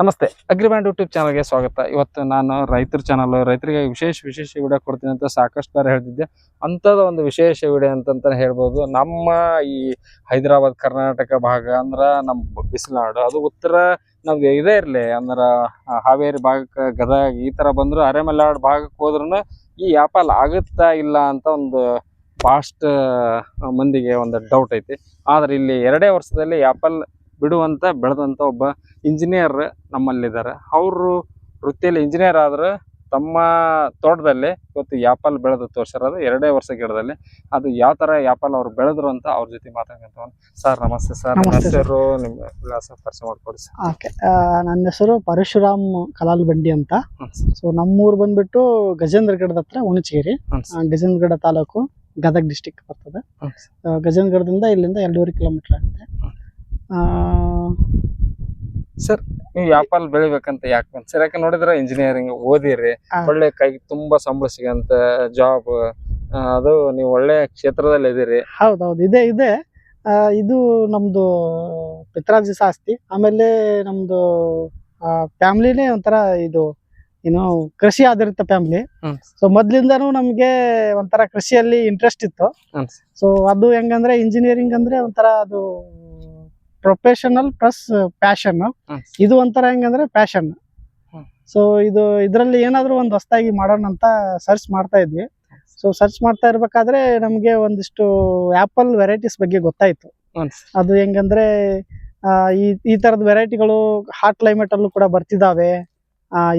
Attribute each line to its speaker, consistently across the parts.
Speaker 1: ನಮಸ್ತೆ. ಅಗ್ರಿಬ್ಯಾಂಡ್ ಯೂಟ್ಯೂಬ್ ಚಾನಲ್ಗೆ ಸ್ವಾಗತ. ಇವತ್ತು ನಾನು ರೈತರ ಚಾನಲ್, ರೈತರಿಗೆ ವಿಶೇಷ ವಿಶೇಷ ವಿಡಿಯೋ ಕೊಡ್ತೀನಿ ಅಂತ ಸಾಕಷ್ಟು ಬಾರಿ ಹೇಳ್ತಿದ್ದೆ. ಅಂಥದ ಒಂದು ವಿಶೇಷ ವಿಡಿಯೋ ಅಂತಂತ ಹೇಳ್ಬೋದು. ನಮ್ಮ ಈ ಹೈದರಾಬಾದ್, ಕರ್ನಾಟಕ ಭಾಗ ಅಂದ್ರೆ ನಮ್ಮ ಬಿಸಿಲಾಡು ಅದು ಉತ್ತರ ನಮ್ಗೆ ಇದೇ ಇರಲಿ. ಅಂದ್ರೆ ಹಾವೇರಿ ಭಾಗಕ್ಕೆ ಗದಗ ಈ ಥರ ಬಂದರೂ ಅರೆಮಲೆನಾಡು ಭಾಗಕ್ಕೆ ಹೋದ್ರೂ ಈ ಆಪಲ್ ಆಗುತ್ತಾ ಇಲ್ಲ ಅಂತ ಒಂದು ಫಾಸ್ಟ್ ಮಂದಿಗೆ ಒಂದು ಡೌಟ್ ಐತಿ. ಆದ್ರೆ ಇಲ್ಲಿ ಎರಡೇ ವರ್ಷದಲ್ಲಿ ಆಪಲ್ ಬಿಡುವಂತ ಬೆಳೆದಂತ ಒಬ್ಬ ಇಂಜಿನಿಯರ್ ನಮ್ಮಲ್ಲಿದ್ದಾರೆ. ಅವರು ವೃತ್ತಿಯಲ್ಲಿ ಇಂಜಿನಿಯರ್ ಆದ್ರೆ ತಮ್ಮ ತೋಟದಲ್ಲಿ ಇವತ್ತು ಯಾಪಲ್ ಬೆಳೆದು ತೋರ್ಸಿರೋದು ಎರಡೇ ವರ್ಷ ಗಿಡದಲ್ಲಿ. ಅದು ಯಾವ ತರ ಯಾಪಲ್ ಅವ್ರು ಬೆಳೆದ್ರು ಅಂತ ಅವ್ರ ಜೊತೆ ಮಾತಾಡ್ಕೊಂತ ಸರ್ ನಮಸ್ತೆ ಸರ್. ನಿಮ್ಮ
Speaker 2: ನಮಸ್ತೆ.
Speaker 1: ಹೆಸರು ನಿಮ್ಮ ವಿಳಾಸ ಪರಿಚಯ ಮಾಡ್ಕೊಡಿ ಸರ್.
Speaker 2: ಓಕೆ. ನನ್ನ ಹೆಸರು ಪರಶುರಾಮ್ ಕಲಾಲ್ ಬಂಡಿ ಅಂತ. ಸೊ ನಮ್ಮೂರು ಬಂದ್ಬಿಟ್ಟು ಗಜೇಂದ್ರಗಢದ ಹತ್ರ. ಆ, ಗಜೇಂದ್ರಗಢ ತಾಲೂಕು ಗದಗ್ ಡಿಸ್ಟಿಕ್ ಬರ್ತದೆ. ಗಜೇಂದ್ರಗಡದಿಂದ ಇಲ್ಲಿಂದ ಎರಡೂವರೆ ಕಿಲೋಮೀಟರ್ ಆಗುತ್ತೆ. ಆ,
Speaker 1: ನೀವು ವ್ಯಾಪಾರ ಬೆಳಿಬೇಕಂತ ಯಾಕೆ ಸರ್ ಯಾಕೆ ನೋಡಿದ್ರೆ ಇಂಜಿನಿಯರಿಂಗ್ ಓದಿರಿ ಒಳ್ಳೆ ಕೈ ತುಂಬಾ ಸಂಬಳ ಸಿಗಂತ ಜಾಬ್ ಅದು ನೀವು ಒಳ್ಳೆ ಕ್ಷೇತ್ರದಲ್ಲಿ ಇದೀರಿ
Speaker 2: ಹೌದೌದು ಇದೆ ಇದೆ. ಇದು ನಮ್ದು ಪಿತ್ರಾರ್ಜಿತ ಆಸ್ತಿ ಆಮೇಲೆ ನಮ್ದು ಫ್ಯಾಮಿಲಿನೇ ಒಂಥರ ಇದು ಏನು ಕೃಷಿ ಆಧಾರಿತ ಫ್ಯಾಮಿಲಿ. ಸೊ ಮೊದ್ಲಿಂದಾನು ನಮ್ಗೆ ಒಂಥರ ಕೃಷಿಯಲ್ಲಿ ಇಂಟ್ರೆಸ್ಟ್ ಇತ್ತು. ಸೊ ಅದು ಹೆಂಗಂದ್ರೆ ಇಂಜಿನಿಯರಿಂಗ್ ಅಂದ್ರೆ ಒಂಥರ ಅದು ಪ್ರೊಫೆಷನಲ್ ಪ್ಲಸ್ ಪ್ಯಾಷನ್ ಇದು ಒಂಥರ ಹೆಂಗಂದ್ರೆ ಪ್ಯಾಷನ್. ಸೊ ಇದು ಇದರಲ್ಲಿ ಏನಾದ್ರು ಒಂದು ಹೊಸದಾಗಿ ಮಾಡೋಣ ಅಂತ ಸರ್ಚ್ ಮಾಡ್ತಾ ಇದ್ವಿ. ಸೊ ಸರ್ಚ್ ಮಾಡ್ತಾ ಇರ್ಬೇಕಾದ್ರೆ ನಮಗೆ ಒಂದಿಷ್ಟು ಆಪಲ್ ವೆರೈಟೀಸ್ ಬಗ್ಗೆ ಗೊತ್ತಾಯ್ತು. ಅದು ಹೆಂಗಂದ್ರೆ ಈ ಈ ತರದ ವೆರೈಟಿಗಳು ಹಾಟ್ ಕ್ಲೈಮೇಟ್ ಅಲ್ಲೂ ಕೂಡ ಬರ್ತಿದಾವೆ.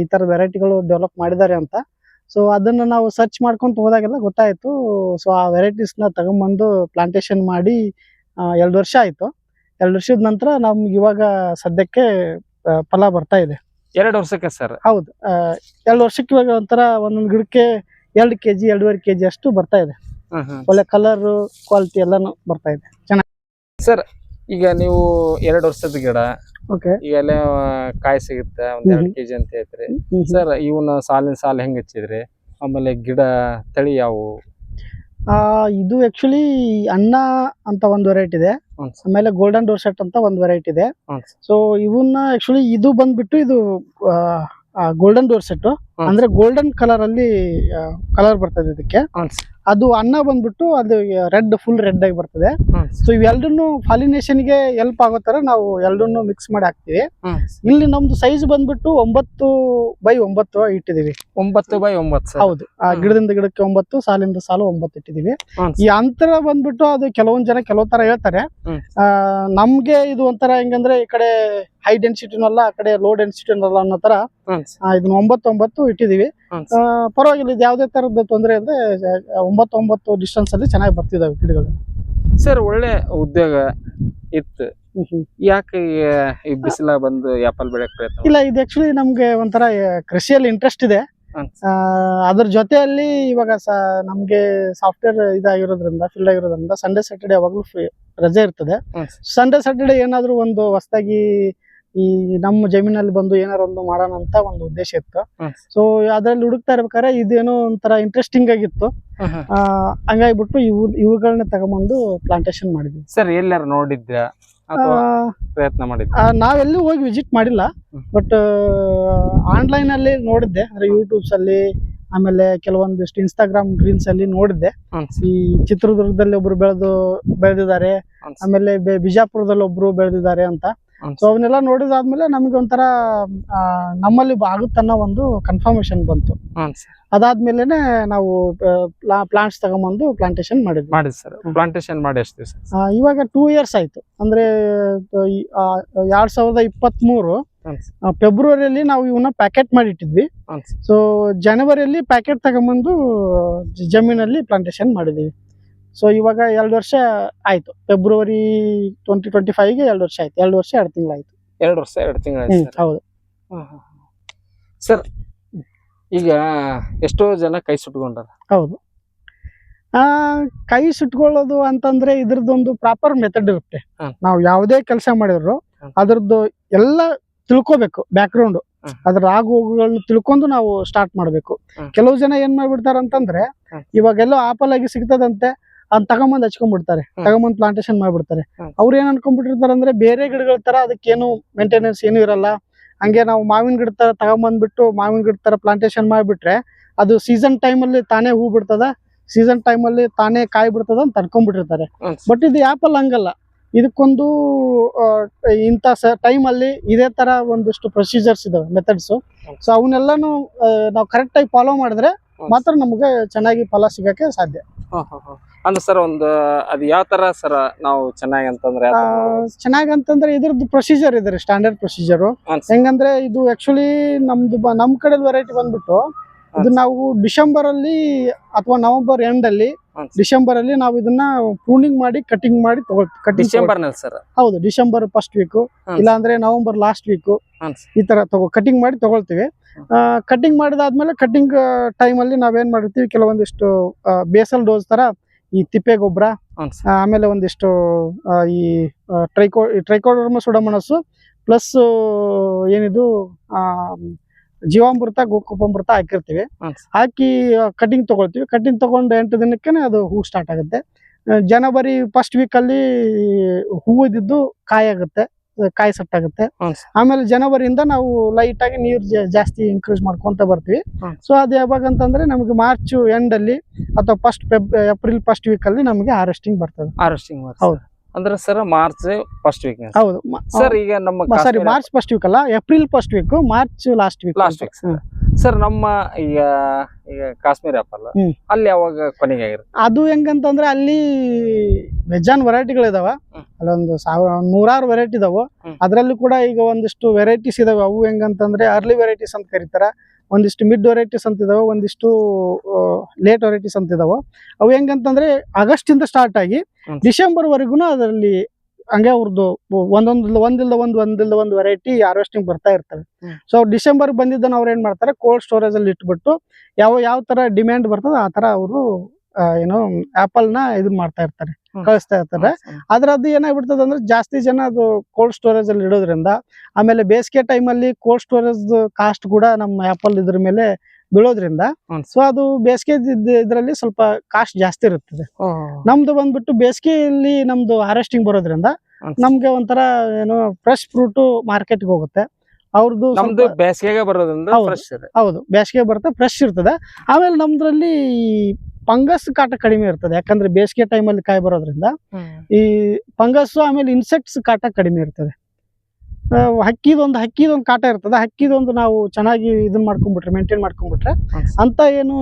Speaker 2: ಈ ತರದ ವೆರೈಟಿಗಳು ಡೆವಲಪ್ ಮಾಡಿದ್ದಾರೆ ಅಂತ. ಸೊ ಅದನ್ನ ನಾವು ಸರ್ಚ್ ಮಾಡ್ಕೊಂತ ಹೋದಾಗೆಲ್ಲ ಗೊತ್ತಾಯ್ತು. ಸೊ ಆ ವೆರೈಟೀಸ್ನ ನ ತಗೊಂಬಂದು ಪ್ಲಾಂಟೇಶನ್ ಮಾಡಿ ಎರಡು ವರ್ಷ ಆಯ್ತು. ಎರಡು ವರ್ಷದ ನಂತರ ನಮ್ಗೆ ಇವಾಗ ಸದ್ಯಕ್ಕೆ ಫಲ ಬರ್ತಾ ಇದೆ.
Speaker 1: ಎರಡು ವರ್ಷಕ್ಕೆ ಸರ್?
Speaker 2: ಹೌದು. ಎರಡು ವರ್ಷಕ್ಕೆ ಇವಾಗ ಒಂಥರ ಒಂದೊಂದು ಗಿಡಕ್ಕೆ ಎರಡು ಕೆ ಜಿ ಎರಡೂವರೆ ಕೆ ಜಿ ಅಷ್ಟು ಬರ್ತಾ ಇದೆ. ಒಳ್ಳೆ ಕಲರ್ ಕ್ವಾಲಿಟಿ ಎಲ್ಲಾನು ಬರ್ತಾ ಇದೆ.
Speaker 1: ಸರ್ ಈಗ ನೀವು ಎರಡು ವರ್ಷದ ಗಿಡ
Speaker 2: ಓಕೆ.
Speaker 1: ಈಗೆಲ್ಲ ಕಾಯಿ ಸಿಗುತ್ತೆ ಒಂದ್ ಎರಡು. ಕೆಜಿ ಅಂತ ಹೇಳ್ತೀರಿ. ಸರ್ ಇವನ್ನ ಸಾಲಿನ ಸಾಲ ಹೆಂಗ್ ಹಚ್ಚಿದ್ರಿ? ಆಮೇಲೆ ಗಿಡ ತಳಿ ಯಾವುವು
Speaker 2: ಆ ಇದು ಆಕ್ಚುಲಿ ಅನ್ನ ಅಂತ ಒಂದು ವೆರೈಟಿ ಇದೆ. ಆಮೇಲೆ ಗೋಲ್ಡನ್ ಡೋರ್ ಸೆಟ್ ಅಂತ ಒಂದು ವೆರೈಟಿ ಇದೆ ಸೊ ಇವನ್ನ ಆಕ್ಚುಲಿ ಇದು ಬಂದ್ಬಿಟ್ಟು ಇದು ಗೋಲ್ಡನ್ ಡೋರ್ಸೆಟ್
Speaker 1: ಹ್ಮ್.
Speaker 2: ಅಂದ್ರೆ ಗೋಲ್ಡನ್ ಕಲರ್ ಅಲ್ಲಿ ಕಲರ್ ಬರ್ತದೆ ಇದಕ್ಕೆ. ಅದು ಅನ್ನ ಬಂದ್ಬಿಟ್ಟು ಅದು ರೆಡ್ ಫುಲ್ ರೆಡ್ ಆಗಿ ಬರ್ತದೆ. ಸೊ ಇವೆರಡನ್ನು ಫಾಲಿನೇಷನ್ಗೆ ಹೆಲ್ಪ್ ಆಗೋ ತರ ನಾವು ಎರಡನ್ನು ಮಿಕ್ಸ್ ಮಾಡಿ ಹಾಕ್ತಿವಿ. ಇಲ್ಲಿ ನಮ್ದು ಸೈಜ್ ಬಂದ್ಬಿಟ್ಟು ಒಂಬತ್ತು ಬೈ ಒಂಬತ್ತು ಇಟ್ಟಿದೀವಿ
Speaker 1: ಒಂಬತ್ತು ಬೈ ಒಂಬತ್ತು
Speaker 2: ಹೌದು. ಆ ಗಿಡದಿಂದ ಗಿಡಕ್ಕೆ ಒಂಬತ್ತು ಸಾಲಿಂದ ಸಾಲು ಒಂಬತ್ತು ಇಟ್ಟಿದೀವಿ ಈ ಅಂತರ ಬಂದ್ಬಿಟ್ಟು ಅದು ಕೆಲವೊಂದ್ ಜನ ಕೆಲವ್ ತರ ಹೇಳ್ತಾರೆ. ನಮ್ಗೆ ಇದು ಒಂಥರ ಹೆಂಗಂದ್ರೆ ಈ ಕಡೆ ಹೈ ಡೆನ್ಸಿಟಿನಲ್ಲ ಆ ಕಡೆ ಲೋ ಡೆನ್ಸಿಟಿನಲ್ಲ ಅನ್ನೋ ತರ ಇದನ್ನ ಒಂಬತ್ತು ಒಂಬತ್ತು ಇಟ್ಟಿದೀವಿ ಪರವಾಗಿಲ್ಲ ಇದು ಯಾವುದೇ ತರದ ತೊಂದರೆ ಅಂದ್ರೆ ಒಂಬತ್ತೊಂಬತ್ತು ಒಂಬತ್ತು ಒಂಬತ್ತು ಡಿಸ್ಟೆನ್ಸ್ ಅಲ್ಲಿ ಚೆನ್ನಾಗಿ ಬರ್ತಿದಾವೆ ಗಿಡಗಳು.
Speaker 1: ಸರ್ ಒಳ್ಳೆ ಉದ್ಯೋಗ ಇತ್ತು. ಯಾಕೆ ಈ- ಬಿಸಿಲ ಬಂದು ಆಪಲ್ ಬೆಳೆಯಕ್ ಪ್ರಯತ್ನ
Speaker 2: ಇಲ್ಲ ಇದು ಆಕ್ಚುಲಿ ನಮ್ಗೆ ಒಂಥರ ಕೃಷಿಯಲ್ಲಿ ಇಂಟ್ರೆಸ್ಟ್ ಇದೆ. ಅದ್ರ ಜೊತೆಯಲ್ಲಿ ಇವಾಗ ನಮ್ಗೆ ಸಾಫ್ಟ್ವೇರ್ ಇದಾಗಿರೋದ್ರಿಂದ ಫೀಲ್ಡ್ ಆಗಿರೋದ್ರಿಂದ ಸಂಡೇ ಸ್ಯಾಟರ್ಡೆ ಯಾವಾಗ್ಲೂ ಫ್ರೀ ರಜೆ ಇರ್ತದೆ. ಸಂಡೇ ಸ್ಯಾಟರ್ಡೆ ಏನಾದ್ರು ಒಂದು ಹೊಸದಾಗಿ ಈ ನಮ್ಮ ಜಮೀನಲ್ಲಿ ಬಂದು ಏನಾರ ಒಂದು ಮಾಡೋಣ ಅಂತ ಒಂದು ಉದ್ದೇಶ ಇತ್ತು. ಸೊ ಅದ್ರಲ್ಲಿ ಹುಡುಕ್ತಾ ಇರ್ಬೇಕಾದ್ರೆ ಇದೇನೋ ಒಂಥರ ಇಂಟ್ರೆಸ್ಟಿಂಗ್ ಆಗಿತ್ತು.
Speaker 1: ಆ ಹಂಗಾಗಿ
Speaker 2: ಬಿಟ್ಟು ಹಂಗಾಗ್ಬಿಟ್ಟು ಇವು ಇವುಗಳನ್ನ ತಗೊಂಬಂದು ಪ್ಲಾಂಟೇಶನ್ ಮಾಡಿದ್ವಿ.
Speaker 1: ಸರ್ ಎಲ್ಲಾರು
Speaker 2: ನೋಡಿದ್ರಾ?
Speaker 1: ಪ್ರಯತ್ನ
Speaker 2: ಮಾಡಿದ್ವಿ ನಾವೆಲ್ಲೂ ಹೋಗಿ ವಿಸಿಟ್ ಮಾಡಿಲ್ಲ. ಬಟ್ ಆನ್ಲೈನ್ ಅಲ್ಲಿ ನೋಡಿದ್ದೆ. ಅಂದ್ರೆ ಯೂಟ್ಯೂಬ್ಸ್ ಅಲ್ಲಿ ಆಮೇಲೆ ಕೆಲವೊಂದಿಷ್ಟು ಇನ್ಸ್ಟಾಗ್ರಾಮ್ ರೀಲ್ಸ್ ಅಲ್ಲಿ ನೋಡಿದ್ದೆ. ಈ ಚಿತ್ರದುರ್ಗದಲ್ಲಿ ಒಬ್ರು ಬೆಳೆದು ಬೆಳೆದಿದ್ದಾರೆ. ಆಮೇಲೆ ಬಿಜಾಪುರದಲ್ಲಿ ಒಬ್ರು ಬೆಳೆದಿದ್ದಾರೆ ಅಂತ. ಸೊ ಅವನ್ನೆಲ್ಲ ನೋಡಿದಾದ್ಮೇಲೆ ನಮಗೆ ಒಂಥರ ನಮ್ಮಲ್ಲಿ ಆಗುತ್ತನ್ನೋ ಒಂದು ಕನ್ಫರ್ಮೇಶನ್ ಬಂತು. ಅದಾದ್ಮೇಲೆ ನಾವು ಪ್ಲಾಂಟ್ಸ್ ತಗೊಂಬಂದು ಪ್ಲಾಂಟೇಶನ್ ಮಾಡಿದ್ವಿ.
Speaker 1: ಮಾಡಿದ್ ಸರ್. ಪ್ಲಾಂಟೇಶನ್ ಮಾಡಿ ಎಷ್ಟು ದಿವಸ?
Speaker 2: ಇವಾಗ ಟೂ ಇಯರ್ಸ್ ಆಯ್ತು. ಅಂದ್ರೆ ಎರಡ್ ಸಾವಿರದ ಇಪ್ಪತ್ತ್ ಮೂರು ಫೆಬ್ರವರಿಯಲ್ಲಿ ನಾವು ಇವನ್ನ ಪ್ಯಾಕೆಟ್ ಮಾಡಿ ಇಟ್ಟಿದ್ವಿ. ಸೊ ಜನವರಿಯಲ್ಲಿ ಪ್ಯಾಕೆಟ್ ತಗೊಂಬಂದು ಜಮೀನಲ್ಲಿ ಪ್ಲಾಂಟೇಶನ್ ಮಾಡಿದೀವಿ ಸೊ ಇವಾಗ ಎರಡು ವರ್ಷ ಆಯ್ತು. ಫೆಬ್ರವರಿ ಟ್ವೆಂಟಿ ಟ್ವೆಂಟಿ ಫೈವ್ಗೆ ಎರಡು ವರ್ಷ ಆಯ್ತು. ಎರಡು ವರ್ಷ ಎರಡು ತಿಂಗಳಾಯ್ತು
Speaker 1: ಎರಡು ವರ್ಷ ಎರಡು ತಿಂಗಳ
Speaker 2: ಹೌದು.
Speaker 1: ಸರ್ ಈಗ ಎಷ್ಟೋ ಜನ ಕೈ ಸುಟ್ಕೊಂಡಾರ?
Speaker 2: ಹೌದು. ಆ ಕೈ ಸುಟ್ಕೊಳ್ಳೋದು ಅಂತಂದ್ರೆ ಇದ್ರದ್ದೊಂದು ಪ್ರಾಪರ್ ಮೆಥಡ್ ಇರುತ್ತೆ. ನಾವು ಯಾವುದೇ ಕೆಲಸ ಮಾಡಿದ್ರು ಅದರದ್ದು ಎಲ್ಲ ತಿಳ್ಕೊಬೇಕು ಬ್ಯಾಕ್ಗ್ರೌಂಡ್
Speaker 1: ಗ್ರೌಂಡ್
Speaker 2: ಅದ್ರ ಆಗು ಹೋಗುಗಳನ್ನ ತಿಳ್ಕೊಂಡು ನಾವು ಸ್ಟಾರ್ಟ್ ಮಾಡಬೇಕು. ಕೆಲವು ಜನ ಏನ್ ಮಾಡ್ಬಿಡ್ತಾರ ಅಂತಂದ್ರೆ. ಇವಾಗೆಲ್ಲೋ ಆಪಲ್ ಆಗಿ ಸಿಗ್ತದಂತೆ. ಅದ್ ತಗೊಂಬಂದ್ ಹಚ್ಕೊಂಡ್ಬಿಡ್ತಾರೆ.
Speaker 1: ಬಿಡ್ತಾರೆ
Speaker 2: ತಗೊಂಬಂದ್ ಪ್ಲಾಂಟೇಶನ್ ಮಾಡ್ಬಿಡ್ತಾರೆ. ಅವ್ರು ಏನ್ ಅನ್ಕೊಂಡ್ಬಿಟ್ಟಿರ್ತಾರೆ ಅಂದ್ರೆ ಬೇರೆ ಗಿಡಗಳ ತರ ಅದಕ್ಕೇನು ಮೇಂಟೆನೆನ್ಸ್ ಏನು ಇರಲ್ಲ. ಹಂಗೆ ನಾವು ಮಾವಿನ ಗಿಡ ತರ ತಗೊಂಬಂದ್ಬಿಟ್ಟು ಮಾವಿನ ಗಿಡ ತರ ಪ್ಲಾಂಟೇಶನ್ ಮಾಡಿಬಿಟ್ರೆ ಅದು ಸೀಸನ್ ಟೈಮ್ ಅಲ್ಲಿ ತಾನೇ ಹೂ ಬಿಡ್ತದ ಸೀಸನ್ ಅಲ್ಲಿ ತಾನೇ ಕಾಯಿ ಬಿಡ್ತದ ಅಂತ ತಡ್ಕೊಂಡ್ಬಿಟ್ಟಿರ್ತಾರೆ ಬಟ್ ಇದು ಆ್ಯಪಲ್ ಹಂಗಲ್ಲ. ಇದಕ್ಕೊಂದು ಇಂಥ ಸ ಟೈಮಲ್ಲಿ ಇದೇ ತರ ಒಂದಿಷ್ಟು ಪ್ರೊಸೀಜರ್ಸ್ ಇದಾವೆ ಮೆಥಡ್ಸು ಸೊ ಅವನ್ನೆಲ್ಲಾನು ನಾವು ಕರೆಕ್ಟಾಗಿ ಫಾಲೋ ಮಾಡಿದ್ರೆ ಮಾತ್ರ ನಮಗೆ ಚೆನ್ನಾಗಿ ಫಲ ಸಿಗಕ್ಕೆ ಸಾಧ್ಯ.
Speaker 1: ಅಂದ್ರೆ ಸರ್ ಒಂದು ಅದು ಯಾವ ತರ ಸರ್ ನಾವು ಚೆನ್ನಾಗಿ ಅಂತಂದ್ರೆ
Speaker 2: ಚೆನ್ನಾಗಿ ಅಂತಂದ್ರೆ ಇದ್ರದ್ದು ಪ್ರೊಸೀಜರ್ ಇದೆ ಸ್ಟ್ಯಾಂಡರ್ಡ್ ಪ್ರೊಸೀಜರು ಹೆಂಗಂದ್ರೆ ಇದು ಆಕ್ಚುಲಿ ನಮ್ದು ನಮ್ ಕಡೆ ವೆರೈಟಿ ಬಂದ್ಬಿಟ್ಟು ಇದು ನಾವು ಡಿಸೆಂಬರ್ ಅಲ್ಲಿ ಅಥವಾ ನವೆಂಬರ್ ಎಂಡ್ ಅಲ್ಲಿ ಡಿಸೆಂಬರ್ ಅಲ್ಲಿ ನಾವು ಇದನ್ನ ಪ್ರೂನಿಂಗ್ ಮಾಡಿ ಕಟಿಂಗ್ ಮಾಡಿ
Speaker 1: ಡಿಸೆಂಬರ್ನಲ್ಲಿ ಸರ್?
Speaker 2: ಹೌದು ಡಿಸೆಂಬರ್ ಫಸ್ಟ್ ವೀಕ್
Speaker 1: ಇಲ್ಲಾಂದ್ರೆ
Speaker 2: ಇಲ್ಲ ಅಂದ್ರೆ ನವೆಂಬರ್ ಲಾಸ್ಟ್ ವೀಕ್ ಈ ತರ ತಗೋ ಕಟಿಂಗ್ ಮಾಡಿ ತಗೊಳ್ತೀವಿ. ಕಟಿಂಗ್ ಮಾಡಿದಾದ್ಮೇಲೆ ಕಟಿಂಗ್ ಟೈಮ್ ಅಲ್ಲಿ ನಾವೇನ್ ಮಾಡಿರ್ತೀವಿ ಕೆಲವೊಂದಿಷ್ಟು ಬೇಸಲ್ ಡೋಸ್ ತರ ಈ ತಿಪ್ಪೆ ಗೊಬ್ಬರ ಆಮೇಲೆ ಒಂದಿಷ್ಟು ಈ ಟ್ರೈಕೋ ಟ್ರೈಕೋಡರ್ಮ ಸುಡಮಣಸು ಪ್ಲಸ್ ಏನಿದು ಜೀವಾಮೃತ ಗೋಕುಪಾಮೃತ ಹಾಕಿರ್ತೀವಿ. ಹಾಕಿ ಕಟಿಂಗ್ ತಗೊಳ್ತೀವಿ. ಕಟಿಂಗ್ ತಗೊಂಡು ಎಂಟು ದಿನಕ್ಕೆ ಅದು ಹೂ ಸ್ಟಾರ್ಟ್ ಆಗುತ್ತೆ. ಜನವರಿ ಫಸ್ಟ್ ವೀಕಲ್ಲಿ ಹೂವಿದ್ದು ಕಾಯಿ ಆಗುತ್ತೆ ಕಾಯಿ ಸೆಟ್ ಆಗುತ್ತೆ ಆಮೇಲೆ ಜನವರಿಯಿಂದ ನಾವು ಲೈಟ್ ಆಗಿ ನೀರು ಜಾಸ್ತಿ ಇನ್ಕ್ರೀಸ್ ಮಾಡ್ಕೊಂತ ಬರ್ತೀವಿ. ಸೊ ಅದು ಯಾವಾಗ ಅಂತಂದ್ರೆ ನಮಗೆ ಮಾರ್ಚ್ ಎಂಡ್ ಅಲ್ಲಿ ಅಥವಾ ಫಸ್ಟ್ ಏಪ್ರಿಲ್ ಫಸ್ಟ್ ವೀಕ್ ಅಲ್ಲಿ ನಮಗೆ ಹಾರ್ವೆಸ್ಟಿಂಗ್ ಬರ್ತದೆ.
Speaker 1: ಹಾರ್ವೆಸ್ಟಿಂಗ್
Speaker 2: ಹೌದು.
Speaker 1: ಅಂದ್ರೆ ಸರ್ ಮಾರ್ಚ್ ಫಸ್ಟ್ ವೀಕ್
Speaker 2: ಹೌದು.
Speaker 1: ಸರ್ ಈಗ ನಮ್ಮ
Speaker 2: ಸಾರಿ ಮಾರ್ಚ್ ಫಸ್ಟ್ ವೀಕ್ ಅಲ್ಲ April first week March last week
Speaker 1: last week sir ನಮ್ಮ ಈಗ ಈಗ ಕಾಶ್ಮೀರ ಆಪಲ್
Speaker 2: ಹ್ಮ್.
Speaker 1: ಅಲ್ಲಿ ಯಾವಾಗ ಕೊನೆಗೆ ಆಗಿರುತ್ತೆ
Speaker 2: ಅದು ಹೆಂಗಂತಂದ್ರೆ ಅಲ್ಲಿ ವೆಜಾನ್ ವೆರೈಟಿಗಳು ಇದಾವ
Speaker 1: ಹ್ಮ್.
Speaker 2: ಅಲ್ಲೊಂದು ಸಾವಿರ ನೂರಾರು ವೆರೈಟಿ ಇದಾವೆ
Speaker 1: ಹ್ಮ್.
Speaker 2: ಅದ್ರಲ್ಲಿ ಕೂಡ ಈಗ ಒಂದಿಷ್ಟು ವೆರೈಟೀಸ್ ಇದಾವೆ ಅವು ಹೆಂಗಂತಂದ್ರೆ ಅರ್ಲಿ ವೆರೈಟೀಸ್ ಅಂತ ಕರೀತಾರ ಒಂದಿಷ್ಟು ಮಿಡ್ ವೆರೈಟೀಸ್ ಅಂತ ಇದಾವೆ ಒಂದಿಷ್ಟು ಲೇಟ್ ವೆರೈಟೀಸ್ ಅಂತ ಇದಾವೆ ಅವು ಹೆಂಗಂತಂದ್ರೆ ಆಗಸ್ಟ್ ಇಂದ ಸ್ಟಾರ್ಟ್ ಆಗಿ
Speaker 1: ಹ್ಮ್.
Speaker 2: ಡಿಸೆಂಬರ್ ವರೆಗೂ ಅದರಲ್ಲಿ ಹಂಗೆ ಅವ್ರದ್ದು ಒಂದೊಂದು ಒಂದಿಲ್ದ ಒಂದು ಒಂದಿಲ್ದ ಒಂದು ವೆರೈಟಿ ಹಾರ್ವೆಸ್ಟಿಂಗ್ ಬರ್ತಾ ಇರ್ತವೆ. ಸೊ ಡಿಸೆಂಬರ್ ಬಂದಿದ್ದನ್ನ ಅವ್ರು ಏನ್ ಮಾಡ್ತಾರೆ ಕೋಲ್ಡ್ ಸ್ಟೋರೇಜ್ ಅಲ್ಲಿ ಇಟ್ಬಿಟ್ಟು ಯಾವ ಯಾವ ತರ ಡಿಮ್ಯಾಂಡ್ ಬರ್ತದೆ ಆ ತರ ಅವರು ಏನು ಆಪಲ್ನ ಇದನ್ ಮಾಡ್ತಾ ಇರ್ತಾರೆ. ಕಳಿಸ್ತಾ ಇರ್ತಾರೆ ಆದ್ರೆ ಅದು ಏನಾಗ್ಬಿಡ್ತದೆ ಅಂದ್ರೆ ಜಾಸ್ತಿ ಜನ ಅದು ಕೋಲ್ಡ್ ಸ್ಟೋರೇಜ್ ಅಲ್ಲಿ ಇಡೋದ್ರಿಂದ ಆಮೇಲೆ ಬೇಸಿಗೆ ಅಲ್ಲಿ ಕೋಲ್ಡ್ ಸ್ಟೋರೇಜ್ ಕಾಸ್ಟ್ ಕೂಡ ನಮ್ಮ ಆಪಲ್ ಇದ್ರ ಮೇಲೆ ಬೀಳೋದ್ರಿಂದ. ಸೊ ಅದು ಬೇಸಿಗೆ ಇದರಲ್ಲಿ ಸ್ವಲ್ಪ ಕಾಸ್ಟ್ ಜಾಸ್ತಿ ಇರುತ್ತದೆ. ನಮ್ದು ಬಂದ್ಬಿಟ್ಟು ಬೇಸಿಗೆಯಲ್ಲಿ ನಮ್ದು ಹಾರ್ವೆಸ್ಟಿಂಗ್ ಬರೋದ್ರಿಂದ. ನಮ್ಗೆ ಒಂಥರ ಏನು ಫ್ರೆಶ್ ಫ್ರೂಟ್ ಮಾರ್ಕೆಟ್ಗೆ ಹೋಗುತ್ತೆ ಅವ್ರದ್ದು
Speaker 1: ನಮ್ದು ಬೇಸಿಗೆಗೆ ಬರೋದ್ರಿಂದ
Speaker 2: ಹೌದು. ಬೇಸಿಗೆ ಬರುತ್ತೆ ಫ್ರೆಶ್ ಇರ್ತದೆ ಆಮೇಲೆ ನಮ್ದ್ರಲ್ಲಿ ಫಂಗಸ್ ಕಾಟ ಕಡಿಮೆ ಇರ್ತದೆ ಯಾಕಂದ್ರೆ ಬೇಸಿಗೆ ಟೈಮಲ್ಲಿ ಕಾಯಿ ಬರೋದ್ರಿಂದ ಈ ಫಂಗಸ್ ಆಮೇಲೆ ಇನ್ಸೆಕ್ಟ್ಸ್ ಕಾಟ ಕಡಿಮೆ ಇರ್ತದೆ ಹಕ್ಕಿದೊಂದು ಹಕ್ಕಿದೊಂದು ಕಾಟ ಇರ್ತದೆ. ಹಕ್ಕಿದೊಂದು ನಾವು ಚೆನ್ನಾಗಿ ಇದನ್ನ ಮಾಡ್ಕೊಂಡ್ಬಿಟ್ರೆ ಮೇಂಟೈನ್ ಮಾಡ್ಕೊಂಡ್ಬಿಟ್ರೆ. ಅಂತ ಏನು